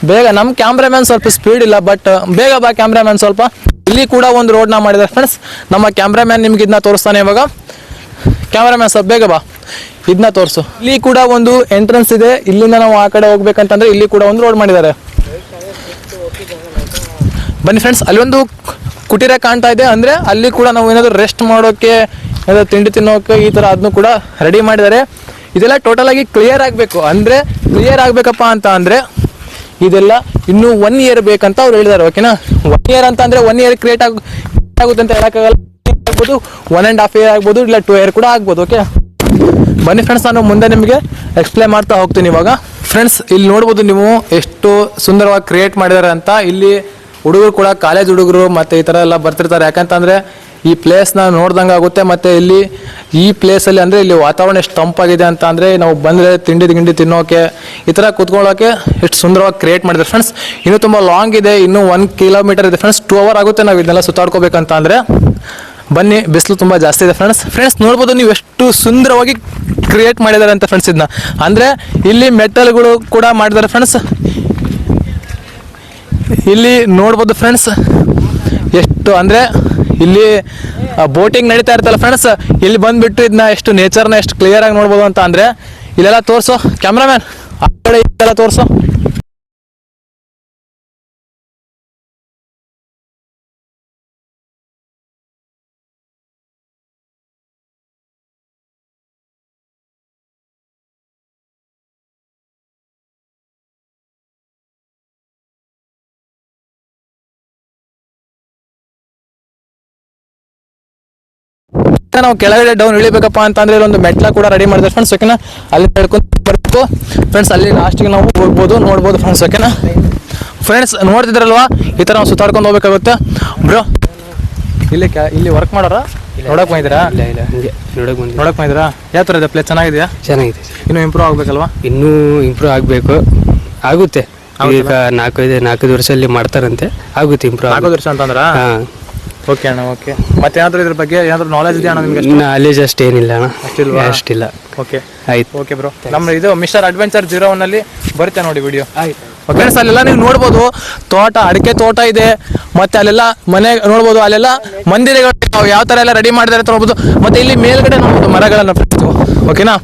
ಬೇಗ ನಮ್ಮ ಕ್ಯಾಮ್ರಾಮ್ಯಾನ್ ಸ್ವಲ್ಪ ಸ್ಪೀಡ್ ಇಲ್ಲ ಬಟ್ ಬೇಗ ಬಾ ಕ್ಯಾಮ್ರಾಮ್ಯಾನ್ ಸ್ವಲ್ಪ. ಇಲ್ಲಿ ಕೂಡ ಒಂದು ರೋಡ್ನ ಮಾಡಿದ್ದಾರೆ ಫ್ರೆಂಡ್ಸ್ ನಮ್ಮ ಕ್ಯಾಮ್ರಾಮ್ಯಾನ್ ನಿಮ್ಗೆ ಇದನ್ನ ತೋರಿಸ್ತಾನೆ ಇವಾಗ. ಕ್ಯಾಮ್ರಾಮ್ಯಾನ್ ಸ್ವಲ್ಪ ಬೇಗ ಬಾ. ಇದನ್ನ ತೋರಿಸು. ಇಲ್ಲಿ ಕೂಡ ಒಂದು ಎಂಟ್ರೆನ್ಸ್ ಇದೆ. ಇಲ್ಲಿಂದ ನಾವು ಆ ಕಡೆ ಹೋಗ್ಬೇಕಂತಂದ್ರೆ ಇಲ್ಲಿ ಕೂಡ ಒಂದು ರೋಡ್ ಮಾಡಿದ್ದಾರೆ. ಬನ್ನಿ ಫ್ರೆಂಡ್ಸ್ ಅಲ್ಲಿ ಒಂದು ಕುಟೀರ ಕಾಣ್ತಾ ಇದೆ. ಅಂದ್ರೆ ಅಲ್ಲಿ ಕೂಡ ನಾವು ಏನಾದ್ರು ರೆಸ್ಟ್ ಮಾಡೋಕೆ, ಏನಾದ್ರು ತಿಂಡಿ ತಿನ್ನೋಕೆ ಈ ತರ ಅದನ್ನು ಕೂಡ ರೆಡಿ ಮಾಡಿದ್ದಾರೆ. ಇದೆಲ್ಲ ಟೋಟಲ್ ಆಗಿ ಕ್ಲಿಯರ್ ಆಗಬೇಕು. ಅಂದ್ರೆ ಕ್ಲಿಯರ್ ಆಗ್ಬೇಕಪ್ಪ ಅಂತ ಅಂದ್ರೆ ಇದೆಲ್ಲ ಇನ್ನೂ ಒನ್ ಇಯರ್ ಬೇಕಂತ ಅವ್ರು ಹೇಳಿದ್ದಾರೆ ಓಕೆನಾ ಒನ್ ಇಯರ್ ಅಂತ ಅಂದ್ರೆ ಒನ್ ಇಯರ್ ಕ್ರಿಯೇಟ್ ಆಗ ಆಗುತ್ತೆ ಅಂತ ಹೇಳಕ್ಕಾಗಲ್ಲ. ಆಗ್ಬೋದು ಒನ್ ಆ್ಯಂಡ್ ಹಾಫ್ ಇಯರ್ ಆಗ್ಬೋದು, ಇಲ್ಲ ಟೂ ಇಯರ್ ಕೂಡ ಆಗ್ಬೋದು ಓಕೆ ಬನ್ನಿ ಫ್ರೆಂಡ್ಸ್ ನಾನು ಮುಂದೆ ನಿಮಗೆ ಎಕ್ಸ್ಪ್ಲೈನ್ ಮಾಡ್ತಾ ಹೋಗ್ತೀನಿ ಇವಾಗ. ಫ್ರೆಂಡ್ಸ್ ಇಲ್ಲಿ ನೋಡ್ಬೋದು ನೀವು ಎಷ್ಟು ಸುಂದರವಾಗಿ ಕ್ರಿಯೇಟ್ ಮಾಡಿದ್ದಾರೆ ಅಂತ. ಇಲ್ಲಿ ಹುಡುಗರು ಕೂಡ ಕಾಲೇಜ್ ಹುಡುಗರು ಮತ್ತು ಈ ಥರ ಎಲ್ಲ ಬರ್ತಿರ್ತಾರೆ. ಯಾಕಂತಂದರೆ ಈ ಪ್ಲೇಸ್ನ ನೋಡ್ದಂಗೆ ಆಗುತ್ತೆ. ಮತ್ತು ಇಲ್ಲಿ ಈ ಪ್ಲೇಸಲ್ಲಿ ಅಂದರೆ ಇಲ್ಲಿ ವಾತಾವರಣ ಎಷ್ಟು ತಂಪಾಗಿದೆ ಅಂತ ಅಂದರೆ ನಾವು ಬಂದರೆ ತಿಂಡಿ ಗಿಂಡಿ ತಿನ್ನೋಕೆ, ಈ ಥರ ಕೂತ್ಕೊಳ್ಳೋಕೆ ಎಷ್ಟು ಸುಂದರವಾಗಿ ಕ್ರಿಯೇಟ್ ಮಾಡಿದ್ದಾರೆ. ಫ್ರೆಂಡ್ಸ್ ಇನ್ನೂ ತುಂಬ ಲಾಂಗ್ ಇದೆ. ಇನ್ನೂ ಒನ್ ಕಿಲೋಮೀಟರ್ ಇದೆ. ಫ್ರೆಂಡ್ಸ್ ಟೂ ಅವರ್ ಆಗುತ್ತೆ ನಾವು ಇದನ್ನೆಲ್ಲ ಸುತ್ತಾಡ್ಕೋಬೇಕಂತ ಅಂದರೆ. ಬನ್ನಿ, ಬಿಸಿಲು ತುಂಬ ಜಾಸ್ತಿ ಇದೆ ಫ್ರೆಂಡ್ಸ್ ಫ್ರೆಂಡ್ಸ್ ನೋಡ್ಬೋದು ನೀವು ಎಷ್ಟು ಸುಂದರವಾಗಿ ಕ್ರಿಯೇಟ್ ಮಾಡಿದ್ದಾರೆ ಅಂತ ಫ್ರೆಂಡ್ಸ್ ಇದನ್ನ ಅಂದರೆ, ಇಲ್ಲಿ ಮೆಟಲ್ಗಳು ಕೂಡ ಮಾಡಿದ್ದಾರೆ ಫ್ರೆಂಡ್ಸ್ ಇಲ್ಲಿ ನೋಡ್ಬೋದು ಫ್ರೆಂಡ್ಸ್ ಎಷ್ಟು ಅಂದರೆ, ಇಲ್ಲಿ ಬೋಟಿಂಗ್ ನಡೀತಾ ಇರ್ತಲ್ಲ ಫ್ರೆಂಡ್ಸ್ ಇಲ್ಲಿ ಬಂದುಬಿಟ್ಟು ಇದನ್ನ ಎಷ್ಟು ನೇಚರ್ನ ಎಷ್ಟು ಕ್ಲಿಯರಾಗಿ ನೋಡ್ಬೋದು ಅಂತ ಅಂದರೆ, ಇಲ್ಲೆಲ್ಲ ತೋರಿಸೋ ಕ್ಯಾಮ್ರಾಮ್ಯಾನ್ ಆ ಕಡೆ ಇಲ್ಲೆಲ್ಲ ತೋರಿಸು. ನಾವು ಕೆಳಗಡೆ ಡೌನ್ ಇಳಿಬೇಕಪ್ಪ ಅಂತಂದ್ರೆ ಇಲ್ಲೊಂದು ಮೆಟ್ಲ ಕೂಡ ರೆಡಿ ಮಾಡಿದ್ರೆ ಫ್ರೆಂಡ್ಸ್ ಓಕೆನಾ ಅಲ್ಲಿ ನಡ್ಕೊಂಡು ಬರಬೇಕು. ಫ್ರೆಂಡ್ಸ್ ಅಲ್ಲಿ ಲಾಸ್ಟಿಗೆ ನಾವು ಹೋಗ್ಬೋದು ನೋಡ್ಬೋದು ಫ್ರೆಂಡ್ಸ್ ಓಕೆನಾ ಫ್ರೆಂಡ್ಸ್ ನೋಡ್ತಿದ್ರಲ್ವಾ? ಈ ಥರ ನಾವು ಸುತ್ತಾಡ್ಕೊಂಡು ಹೋಗ್ಬೇಕಾಗುತ್ತೆ. ಬ್ರೋ ಇಲ್ಲಿ ಇಲ್ಲಿ ವರ್ಕ್ ಮಾಡೋರ? ನೋಡಕ್ ಬಂದಿರಾ ಇಲ್ಲ ಇಲ್ಲ. ಹಂಗೆ ನೋಡಕ್ ಬಂದಿದ್ದೀರಾ? ಯಾವ ಥರ ಇದೆ? ಪ್ಲೇಸ್ ಚೆನ್ನಾಗಿದೆಯಾ? ಚೆನ್ನಾಗಿದೆ. ಇನ್ನೂ ಇಂಪ್ರೂವ್ ಆಗ್ಬೇಕಲ್ವಾ? ಇನ್ನೂ ಇಂಪ್ರೂವ್ ಆಗಬೇಕು. ಆಗುತ್ತೆ. ಈಗ ನಾಲ್ಕೈದು ನಾಲ್ಕೈದು ವರ್ಷದಲ್ಲಿ ಮಾಡ್ತಾರಂತೆ. ಆಗುತ್ತೆ ಇಂಪ್ರೂವ್ ಆಗೋದು ವರ್ಷ ಅಂತಂದ್ರ? ಓಕೆ ಅಣ್ಣ ಓಕೆ ಮತ್ತೆ ಏನಾದರೂ ಇದ್ರ ಬಗ್ಗೆ ಏನಾದ್ರು ನಾಲೆಜ್ ಇದೆಯಾ ಅಣ್ಣ ನಿಮ್ಗೆ ನಾಲೆಜ್ ಅಷ್ಟೇನಿಲ್ಲ ಅಣ್ಣ. ಅಷ್ಟಿಲ್ವಾ? ಅಷ್ಟಿಲ್ಲ. ಓಕೆ ಆಯ್ತು. ಓಕೆ ಬ್ರೋ ನಮ್ಮ ಇದು ಮಿಸ್ಟರ್ ಅಡ್ವೆಂಚರ್ ಜೀರೋ ಒನ್ ಅಲ್ಲಿ ಬರುತ್ತೆ ನೋಡಿ ವಿಡಿಯೋ ಆಯ್ತು. ಸರ್ ಅಲ್ಲೆಲ್ಲ ನೀವು ನೋಡ್ಬೋದು. ತೋಟ ಅಡಿಕೆ ತೋಟ ಇದೆ. ಮತ್ತೆ ಅಲ್ಲೆಲ್ಲ ಮನೆ ನೋಡ್ಬೋದು. ಅಲ್ಲೆಲ್ಲ ಮಂದಿರಗಳು ಯಾವ ತರ ಎಲ್ಲ ರೆಡಿ ಮಾಡಿದ್ದಾರೆ ಅಂತ ನೋಡ್ಬೋದು. ಮತ್ತೆ ಇಲ್ಲಿ ಮೇಲ್ಗಡೆ ನೋಡ್ಬೋದು ಮರಗಳನ್ನ ಓಕೆನಾ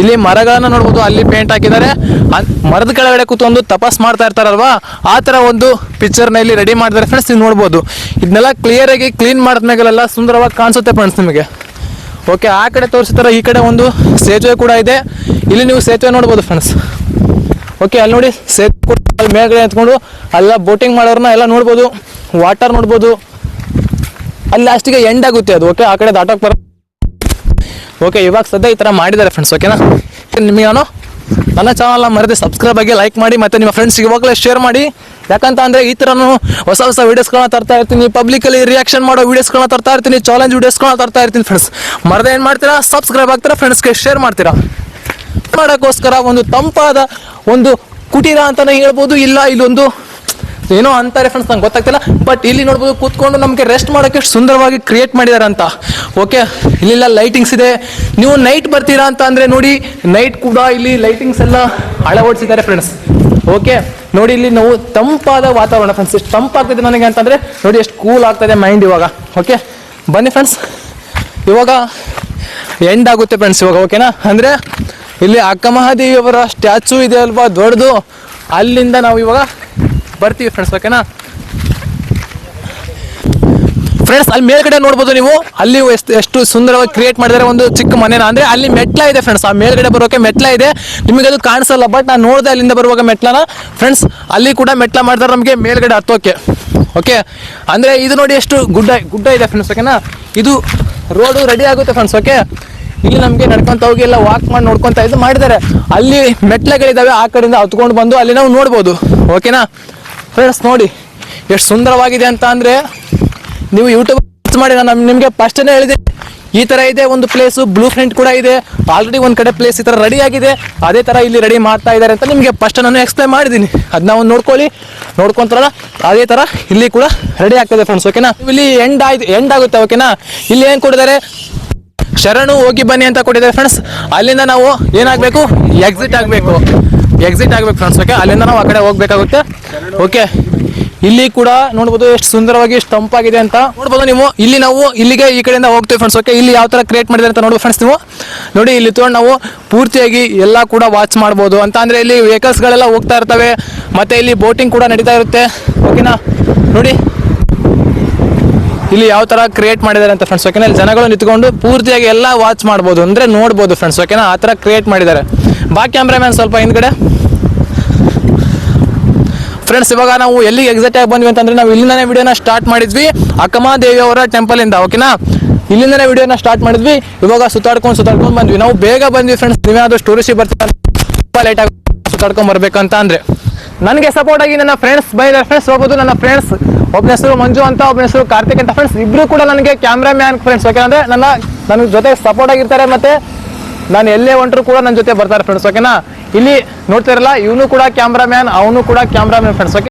ಇಲ್ಲಿ ಮರಗಳನ್ನ ನೋಡ್ಬೋದು, ಅಲ್ಲಿ ಪೇಂಟ್ ಹಾಕಿದ್ದಾರೆ. ಮರದ ಕೆಳಗಡೆ ಕೂತ್ಕೊಂಡು ತಪಾಸ್ ಮಾಡ್ತಾ ಇರ್ತಾರಲ್ವಾ? ಆ ತರ ಒಂದು ಪಿಕ್ಚರ್ನ ಇಲ್ಲಿ ರೆಡಿ ಮಾಡಿದ್ದಾರೆ ಫ್ರೆಂಡ್ಸ್ ನೀವು ನೋಡ್ಬೋದು. ಇದನ್ನೆಲ್ಲ ಕ್ಲಿಯರ್ ಆಗಿ ಕ್ಲೀನ್ ಮಾಡಿದ್ಮೇಲೆಲ್ಲ ಸುಂದರವಾಗಿ ಕಾಣಿಸುತ್ತೆ ಫ್ರೆಂಡ್ಸ್ ನಿಮಗೆ. ಓಕೆ ಆ ಕಡೆ ತೋರಿಸ್ತಾರೆ ಈ ಕಡೆ ಒಂದು ಸೇತುವೆ ಕೂಡ ಇದೆ. ಇಲ್ಲಿ ನೀವು ಸೇತುವೆ ನೋಡ್ಬೋದು ಫ್ರೆಂಡ್ಸ್ ಓಕೆ ಅಲ್ಲಿ ನೋಡಿ ಸೇತುವೆ ಅಲ್ಲಿ ಮೇಲ್ಗಡೆ ಎತ್ಕೊಂಡು ಅಲ್ಲ ಬೋಟಿಂಗ್ ಮಾಡೋರನ್ನ ಎಲ್ಲ ನೋಡ್ಬೋದು ವಾಟರ್ ನೋಡ್ಬೋದು. ಅಲ್ಲಿ ಲಾಸ್ಟಿಗೆ ಎಂಡ್ ಆಗುತ್ತೆ ಅದು ಓಕೆ ಆ ಕಡೆ ದಾಟೋಕೆ ಬರ ಓಕೆ ಇವಾಗ ಸದ್ಯ ಈ ಥರ ಮಾಡಿದ್ದಾರೆ ಫ್ರೆಂಡ್ಸ್ ಓಕೆನಾ ನಿಮಗೆ ನಾನು ನನ್ನ ಚಾನಲ್ನ ಮರೆತು ಸಬ್ಸ್ಕ್ರೈಬ್ ಆಗಿ ಲೈಕ್ ಮಾಡಿ ಮತ್ತು ನಿಮ್ಮ ಫ್ರೆಂಡ್ಸ್ಗೆ ಇವಾಗಲೇ ಶೇರ್ ಮಾಡಿ. ಯಾಕಂತ ಅಂದರೆ ಈ ಥರನೂ ಹೊಸ ಹೊಸ ವೀಡಿಯೋಸ್ಗಳನ್ನ ತರ್ತಾ ಇರ್ತೀನಿ ಪಬ್ಲಿಕಲ್ಲಿ ರಿಯಾಕ್ಷನ್ ಮಾಡೋ ವೀಡಿಯೋಸ್ಗಳನ್ನ ತರ್ತಾ ಇರ್ತೀನಿ ಚಾಲೆಂಜ್ ವೀಡಿಯೋಸ್ಗಳನ್ನ ತರ್ತಾ ಇರ್ತೀನಿ ಫ್ರೆಂಡ್ಸ್ ಮರದ ಏನು ಮಾಡ್ತೀರಾ? ಸಬ್ಸ್ಕ್ರೈಬ್ ಆಗ್ತೀರಾ ಫ್ರೆಂಡ್ಸ್ಗೆ ಶೇರ್ ಮಾಡ್ತೀರಾ? ಮಾಡೋಕ್ಕೋಸ್ಕರ ಒಂದು ತಂಪಾದ ಒಂದು ಕುಟೀರ ಅಂತಾನೆ ಹೇಳ್ಬೋದು, ಇಲ್ಲ ಇಲ್ಲೊಂದು ಏನೋ ಅಂತಾರೆ ಫ್ರೆಂಡ್ಸ್ ನಂಗೆ ಗೊತ್ತಾಗ್ತಿಲ್ಲ. ಬಟ್ ಇಲ್ಲಿ ನೋಡ್ಬೋದು, ಕೂತ್ಕೊಂಡು ನಮಗೆ ರೆಸ್ಟ್ ಮಾಡೋಕೆ ಎಷ್ಟು ಸುಂದರವಾಗಿ ಕ್ರಿಯೇಟ್ ಮಾಡಿದಾರೆ ಅಂತ ಓಕೆ ಇಲ್ಲೆಲ್ಲ ಲೈಟಿಂಗ್ಸ್ ಇದೆ. ನೀವು ನೈಟ್ ಬರ್ತೀರಾ ಅಂತ ಅಂದರೆ ನೋಡಿ ನೈಟ್ ಕೂಡ ಇಲ್ಲಿ ಲೈಟಿಂಗ್ಸ್ ಎಲ್ಲ ಅಳವಡಿಸಿದ್ದಾರೆ ಫ್ರೆಂಡ್ಸ್ ಓಕೆ ನೋಡಿ ಇಲ್ಲಿ ನಾವು ತಂಪಾದ ವಾತಾವರಣ ಫ್ರೆಂಡ್ಸ್ ಎಷ್ಟು ತಂಪಾಗ್ತಿದೆ ನನಗೆ ಅಂತಂದರೆ, ನೋಡಿ ಎಷ್ಟು ಕೂಲ್ ಆಗ್ತದೆ ಮೈಂಡ್ ಇವಾಗ. ಓಕೆ ಬನ್ನಿ ಫ್ರೆಂಡ್ಸ್ ಇವಾಗ ಎಂಡ್ ಆಗುತ್ತೆ ಫ್ರೆಂಡ್ಸ್ ಇವಾಗ ಓಕೆನಾ ಅಂದರೆ ಇಲ್ಲಿ ಅಕ್ಕ ಮಹಾದೇವಿಯವರ ಸ್ಟ್ಯಾಚು ಇದೆ ಅಲ್ವಾ ದೊಡ್ಡದು? ಅಲ್ಲಿಂದ ನಾವು ಇವಾಗ ಬರ್ತೀವಿ ಫ್ರೆಂಡ್ಸ್ ಓಕೆನಾ ಫ್ರೆಂಡ್ಸ್ ಅಲ್ಲಿ ಮೇಲ್ಗಡೆ ನೋಡ್ಬೋದು ನೀವು. ಅಲ್ಲಿ ಎಷ್ಟು ಎಷ್ಟು ಸುಂದರವಾಗಿ ಕ್ರಿಯೇಟ್ ಮಾಡಿದ್ದಾರೆ ಒಂದು ಚಿಕ್ಕ ಮನೆನ. ಅಂದರೆ ಅಲ್ಲಿ ಮೆಟ್ಲ ಇದೆ ಫ್ರೆಂಡ್ಸ್ ಆ ಮೇಲ್ಗಡೆ ಬರೋಕೆ ಮೆಟ್ಲ ಇದೆ. ನಿಮಗೆ ಅದು ಕಾಣಿಸಲ್ಲ ಬಟ್ ನಾನು ನೋಡಿದೆ ಅಲ್ಲಿಂದ ಬರುವಾಗ ಮೆಟ್ಲನ. ಫ್ರೆಂಡ್ಸ್ ಅಲ್ಲಿ ಕೂಡ ಮೆಟ್ಲ ಮಾಡಿದ್ದಾರೆ ನಮಗೆ ಮೇಲ್ಗಡೆ ಹತ್ತೋಕೆ. ಓಕೆ ಅಂದರೆ ಇದು ನೋಡಿ ಎಷ್ಟು ಗುಡ್ಡ ಗುಡ್ಡ ಇದೆ ಫ್ರೆಂಡ್ಸ್ ಓಕೆನಾ ಇದು ರೋಡು ರೆಡಿ ಆಗುತ್ತೆ ಫ್ರೆಂಡ್ಸ್ ಓಕೆ ಇಲ್ಲಿ ನಮಗೆ ನಡ್ಕೊಂತ ಹೋಗಿ ಎಲ್ಲ ವಾಕ್ ಮಾಡಿ ನೋಡ್ಕೊಂತ ಇದು ಮಾಡಿದ್ದಾರೆ. ಅಲ್ಲಿ ಮೆಟ್ಲಗಳಿದ್ದಾವೆ ಆ ಕಡೆಯಿಂದ ಹತ್ಕೊಂಡು ಬಂದು ಅಲ್ಲಿ ನಾವು ನೋಡ್ಬೋದು. ಓಕೆನಾ ಫ್ರೆಂಡ್ಸ್ ನೋಡಿ. ಎಷ್ಟು ಸುಂದರವಾಗಿದೆ ಅಂತ ಅಂದರೆ ನೀವು ಯೂಟ್ಯೂಬ್ ಮಾಡಿ ನಾನು ನಿಮಗೆ ಫಸ್ಟೇ ಹೇಳಿದೆ, ಈ ಥರ ಇದೆ, ಒಂದು ಪ್ಲೇಸು ಬ್ಲೂ ಪ್ರಿಂಟ್ ಕೂಡ ಇದೆ. ಆಲ್ರೆಡಿ ಒಂದು ಕಡೆ ಪ್ಲೇಸ್ ಈ ಥರ ರೆಡಿ ಆಗಿದೆ. ಅದೇ ಥರ ಇಲ್ಲಿ ರೆಡಿ ಮಾಡ್ತಾ ಇದ್ದಾರೆ ಅಂತ ನಿಮಗೆ ಫಸ್ಟ್ ನಾನು ಎಕ್ಸ್ಪ್ಲೈನ್ ಮಾಡಿದ್ದೀನಿ. ಅದನ್ನ ಒಂದು ನೋಡ್ಕೊಳ್ಳಿ. ನೋಡ್ಕೊಂತಾರಲ್ಲ? ಅದೇ ಥರ ಇಲ್ಲಿ ಕೂಡ ರೆಡಿ ಆಗ್ತದೆ ಫ್ರೆಂಡ್ಸ್ ಓಕೆನಾ ಇಲ್ಲಿ ಎಂಡ್ ಆಯ್ತು ಎಂಡ್ ಆಗುತ್ತೆ ಓಕೆನಾ ಇಲ್ಲಿ ಏನು ಕೊಡಿದ್ದಾರೆ ಶರಣು ಹೋಗಿ ಬನ್ನಿ ಅಂತ ಕೊಟ್ಟಿದ್ದಾರೆ ಫ್ರೆಂಡ್ಸ್ ಅಲ್ಲಿಂದ ನಾವು ಏನಾಗಬೇಕು? ಎಕ್ಸಿಟ್ ಆಗಬೇಕು. ಎಕ್ಸಿಟ್ ಆಗಬೇಕು ಫ್ರೆಂಡ್ಸ್ ಓಕೆ ಅಲ್ಲಿಂದ ನಾವು ಆ ಕಡೆ ಹೋಗ್ಬೇಕಾಗುತ್ತೆ. ಓಕೆ ಇಲ್ಲಿ ಕೂಡ ನೋಡ್ಬೋದು ಎಷ್ಟು ಸುಂದರವಾಗಿ ಎಷ್ಟು ತಂಪಾಗಿದೆ ಅಂತ. ನೋಡ್ಬೋದು ನೀವು, ಇಲ್ಲಿ ನಾವು ಇಲ್ಲಿಗೆ ಈ ಕಡೆಯಿಂದ ಹೋಗ್ತೀವಿ ಫ್ರೆಂಡ್ಸ್ ಓಕೆ ಇಲ್ಲಿ ಯಾವ ಥರ ಕ್ರಿಯೇಟ್ ಮಾಡಿದ್ದಾರೆ ಅಂತ ನೋಡ್ಬೋದು ಫ್ರೆಂಡ್ಸ್ ನೀವು. ನೋಡಿ, ಇಲ್ಲಿ ತೊಗೊಂಡು ನಾವು ಪೂರ್ತಿಯಾಗಿ ಎಲ್ಲ ಕೂಡ ವಾಚ್ ಮಾಡ್ಬೋದು. ಅಂತ ಅಂದರೆ ಇಲ್ಲಿ ವೆಹಿಕಲ್ಸ್ಗಳೆಲ್ಲ ಹೋಗ್ತಾ ಇರ್ತವೆ. ಮತ್ತೆ ಇಲ್ಲಿ ಬೋಟಿಂಗ್ ಕೂಡ ನಡೀತಾ ಇರುತ್ತೆ. ಓಕೆನಾ ನೋಡಿ. ಇಲ್ಲಿ ಯಾವ ಥರ ಕ್ರಿಯೇಟ್ ಮಾಡಿದ್ದಾರೆ ಅಂತ ಫ್ರೆಂಡ್ಸ್ ಓಕೆನಾ ಇಲ್ಲಿ ಜನಗಳು ನಿಂತ್ಕೊಂಡು ಪೂರ್ತಿಯಾಗಿ ಎಲ್ಲ ವಾಚ್ ಮಾಡ್ಬೋದು. ಅಂದರೆ ನೋಡ್ಬೋದು ಫ್ರೆಂಡ್ಸ್ ಓಕೆನಾ ಆ ಥರ ಕ್ರಿಯೇಟ್ ಮಾಡಿದ್ದಾರೆ. ಬಾ ಕ್ಯಾಮ್ರಾಮ್ಯಾನ್ ಸ್ವಲ್ಪ ಹಿಂದ್ಗಡೆ. ಫ್ರೆಂಡ್ಸ್ ಇವಾಗ ನಾವು ಎಲ್ಲಿಗೆ ಎಕ್ಸಾಕ್ಟ್ ಆಗಿ ಬಂದ್ವಿ ಅಂತಂದ್ರೆ ನಾವು ಇಲ್ಲಿಂದನೇ ವಿಡಿಯೋನ ಸ್ಟಾರ್ಟ್ ಮಾಡಿದ್ವಿ. ಅಕ್ಕಮಹಾದೇವಿ ಅವರ ಟೆಂಪಲ್ ಇಂದ ಓಕೆನಾ ಇಲ್ಲಿಂದನೇ ವಿಡಿಯೋನ ಸ್ಟಾರ್ಟ್ ಮಾಡಿದ್ವಿ. ಇವಾಗ ಸುತ್ತಾಡ್ಕೊಂಡು ಸುತ್ತಾಡ್ಕೊಂಡು ಬಂದ್ವಿ. ನಾವು ಬೇಗ ಬಂದ್ವಿ ಫ್ರೆಂಡ್ಸ್ ನೀವೇನಾದ್ರೂ ಟೂರಿಸ್ಟಿಗೆ ಬರ್ತೀವಿ ಲೇಟ್ ಆಗಿ ಸುತ್ತಾಡ್ಕೊಂಡ್ ಬರ್ಬೇಕಂತ ಅಂದ್ರೆ. ನನಗೆ ಸಪೋರ್ಟ್ ಆಗಿ ನನ್ನ ಫ್ರೆಂಡ್ಸ್ ಬೈ ಫ್ರೆಂಡ್ಸ್ ಹೋಗ್ಬೋದು ನನ್ನ ಫ್ರೆಂಡ್ಸ್ ಒಬ್ಬನ ಹೆಸರು ಮಂಜು ಅಂತ ಒಬ್ಬನ ಹೆಸರು ಕಾರ್ತಿಕ್ ಅಂತ ಫ್ರೆಂಡ್ಸ್ ಇಬ್ರು ಕೂಡ ನನಗೆ ಕ್ಯಾಮ್ರಾಮ್ಯಾನ್ ಫ್ರೆಂಡ್ಸ್ ಯಾಕೆಂದ್ರೆ ನನ್ನ ನನ್ನ ಜೊತೆ ಸಪೋರ್ಟ್ ಆಗಿರ್ತಾರೆ ಮತ್ತೆ ನಾನು ಎಲ್ಲೇ ಹೊಂಟ್ರು ಕೂಡ ನನ್ನ ಜೊತೆ ಬರ್ತಾರೆ ಫ್ರೆಂಡ್ಸ್ ಓಕೆನಾ ಇಲ್ಲಿ ನೋಡ್ತಾ ಇರಲ್ಲ, ಇವನು ಕೂಡ ಕ್ಯಾಮ್ರಾಮ್ಯಾನ್ ಅವನು ಕೂಡ ಕ್ಯಾಮ್ರಾಮ್ಯಾನ್ ಫ್ರೆಂಡ್ಸ್ ಓಕೆ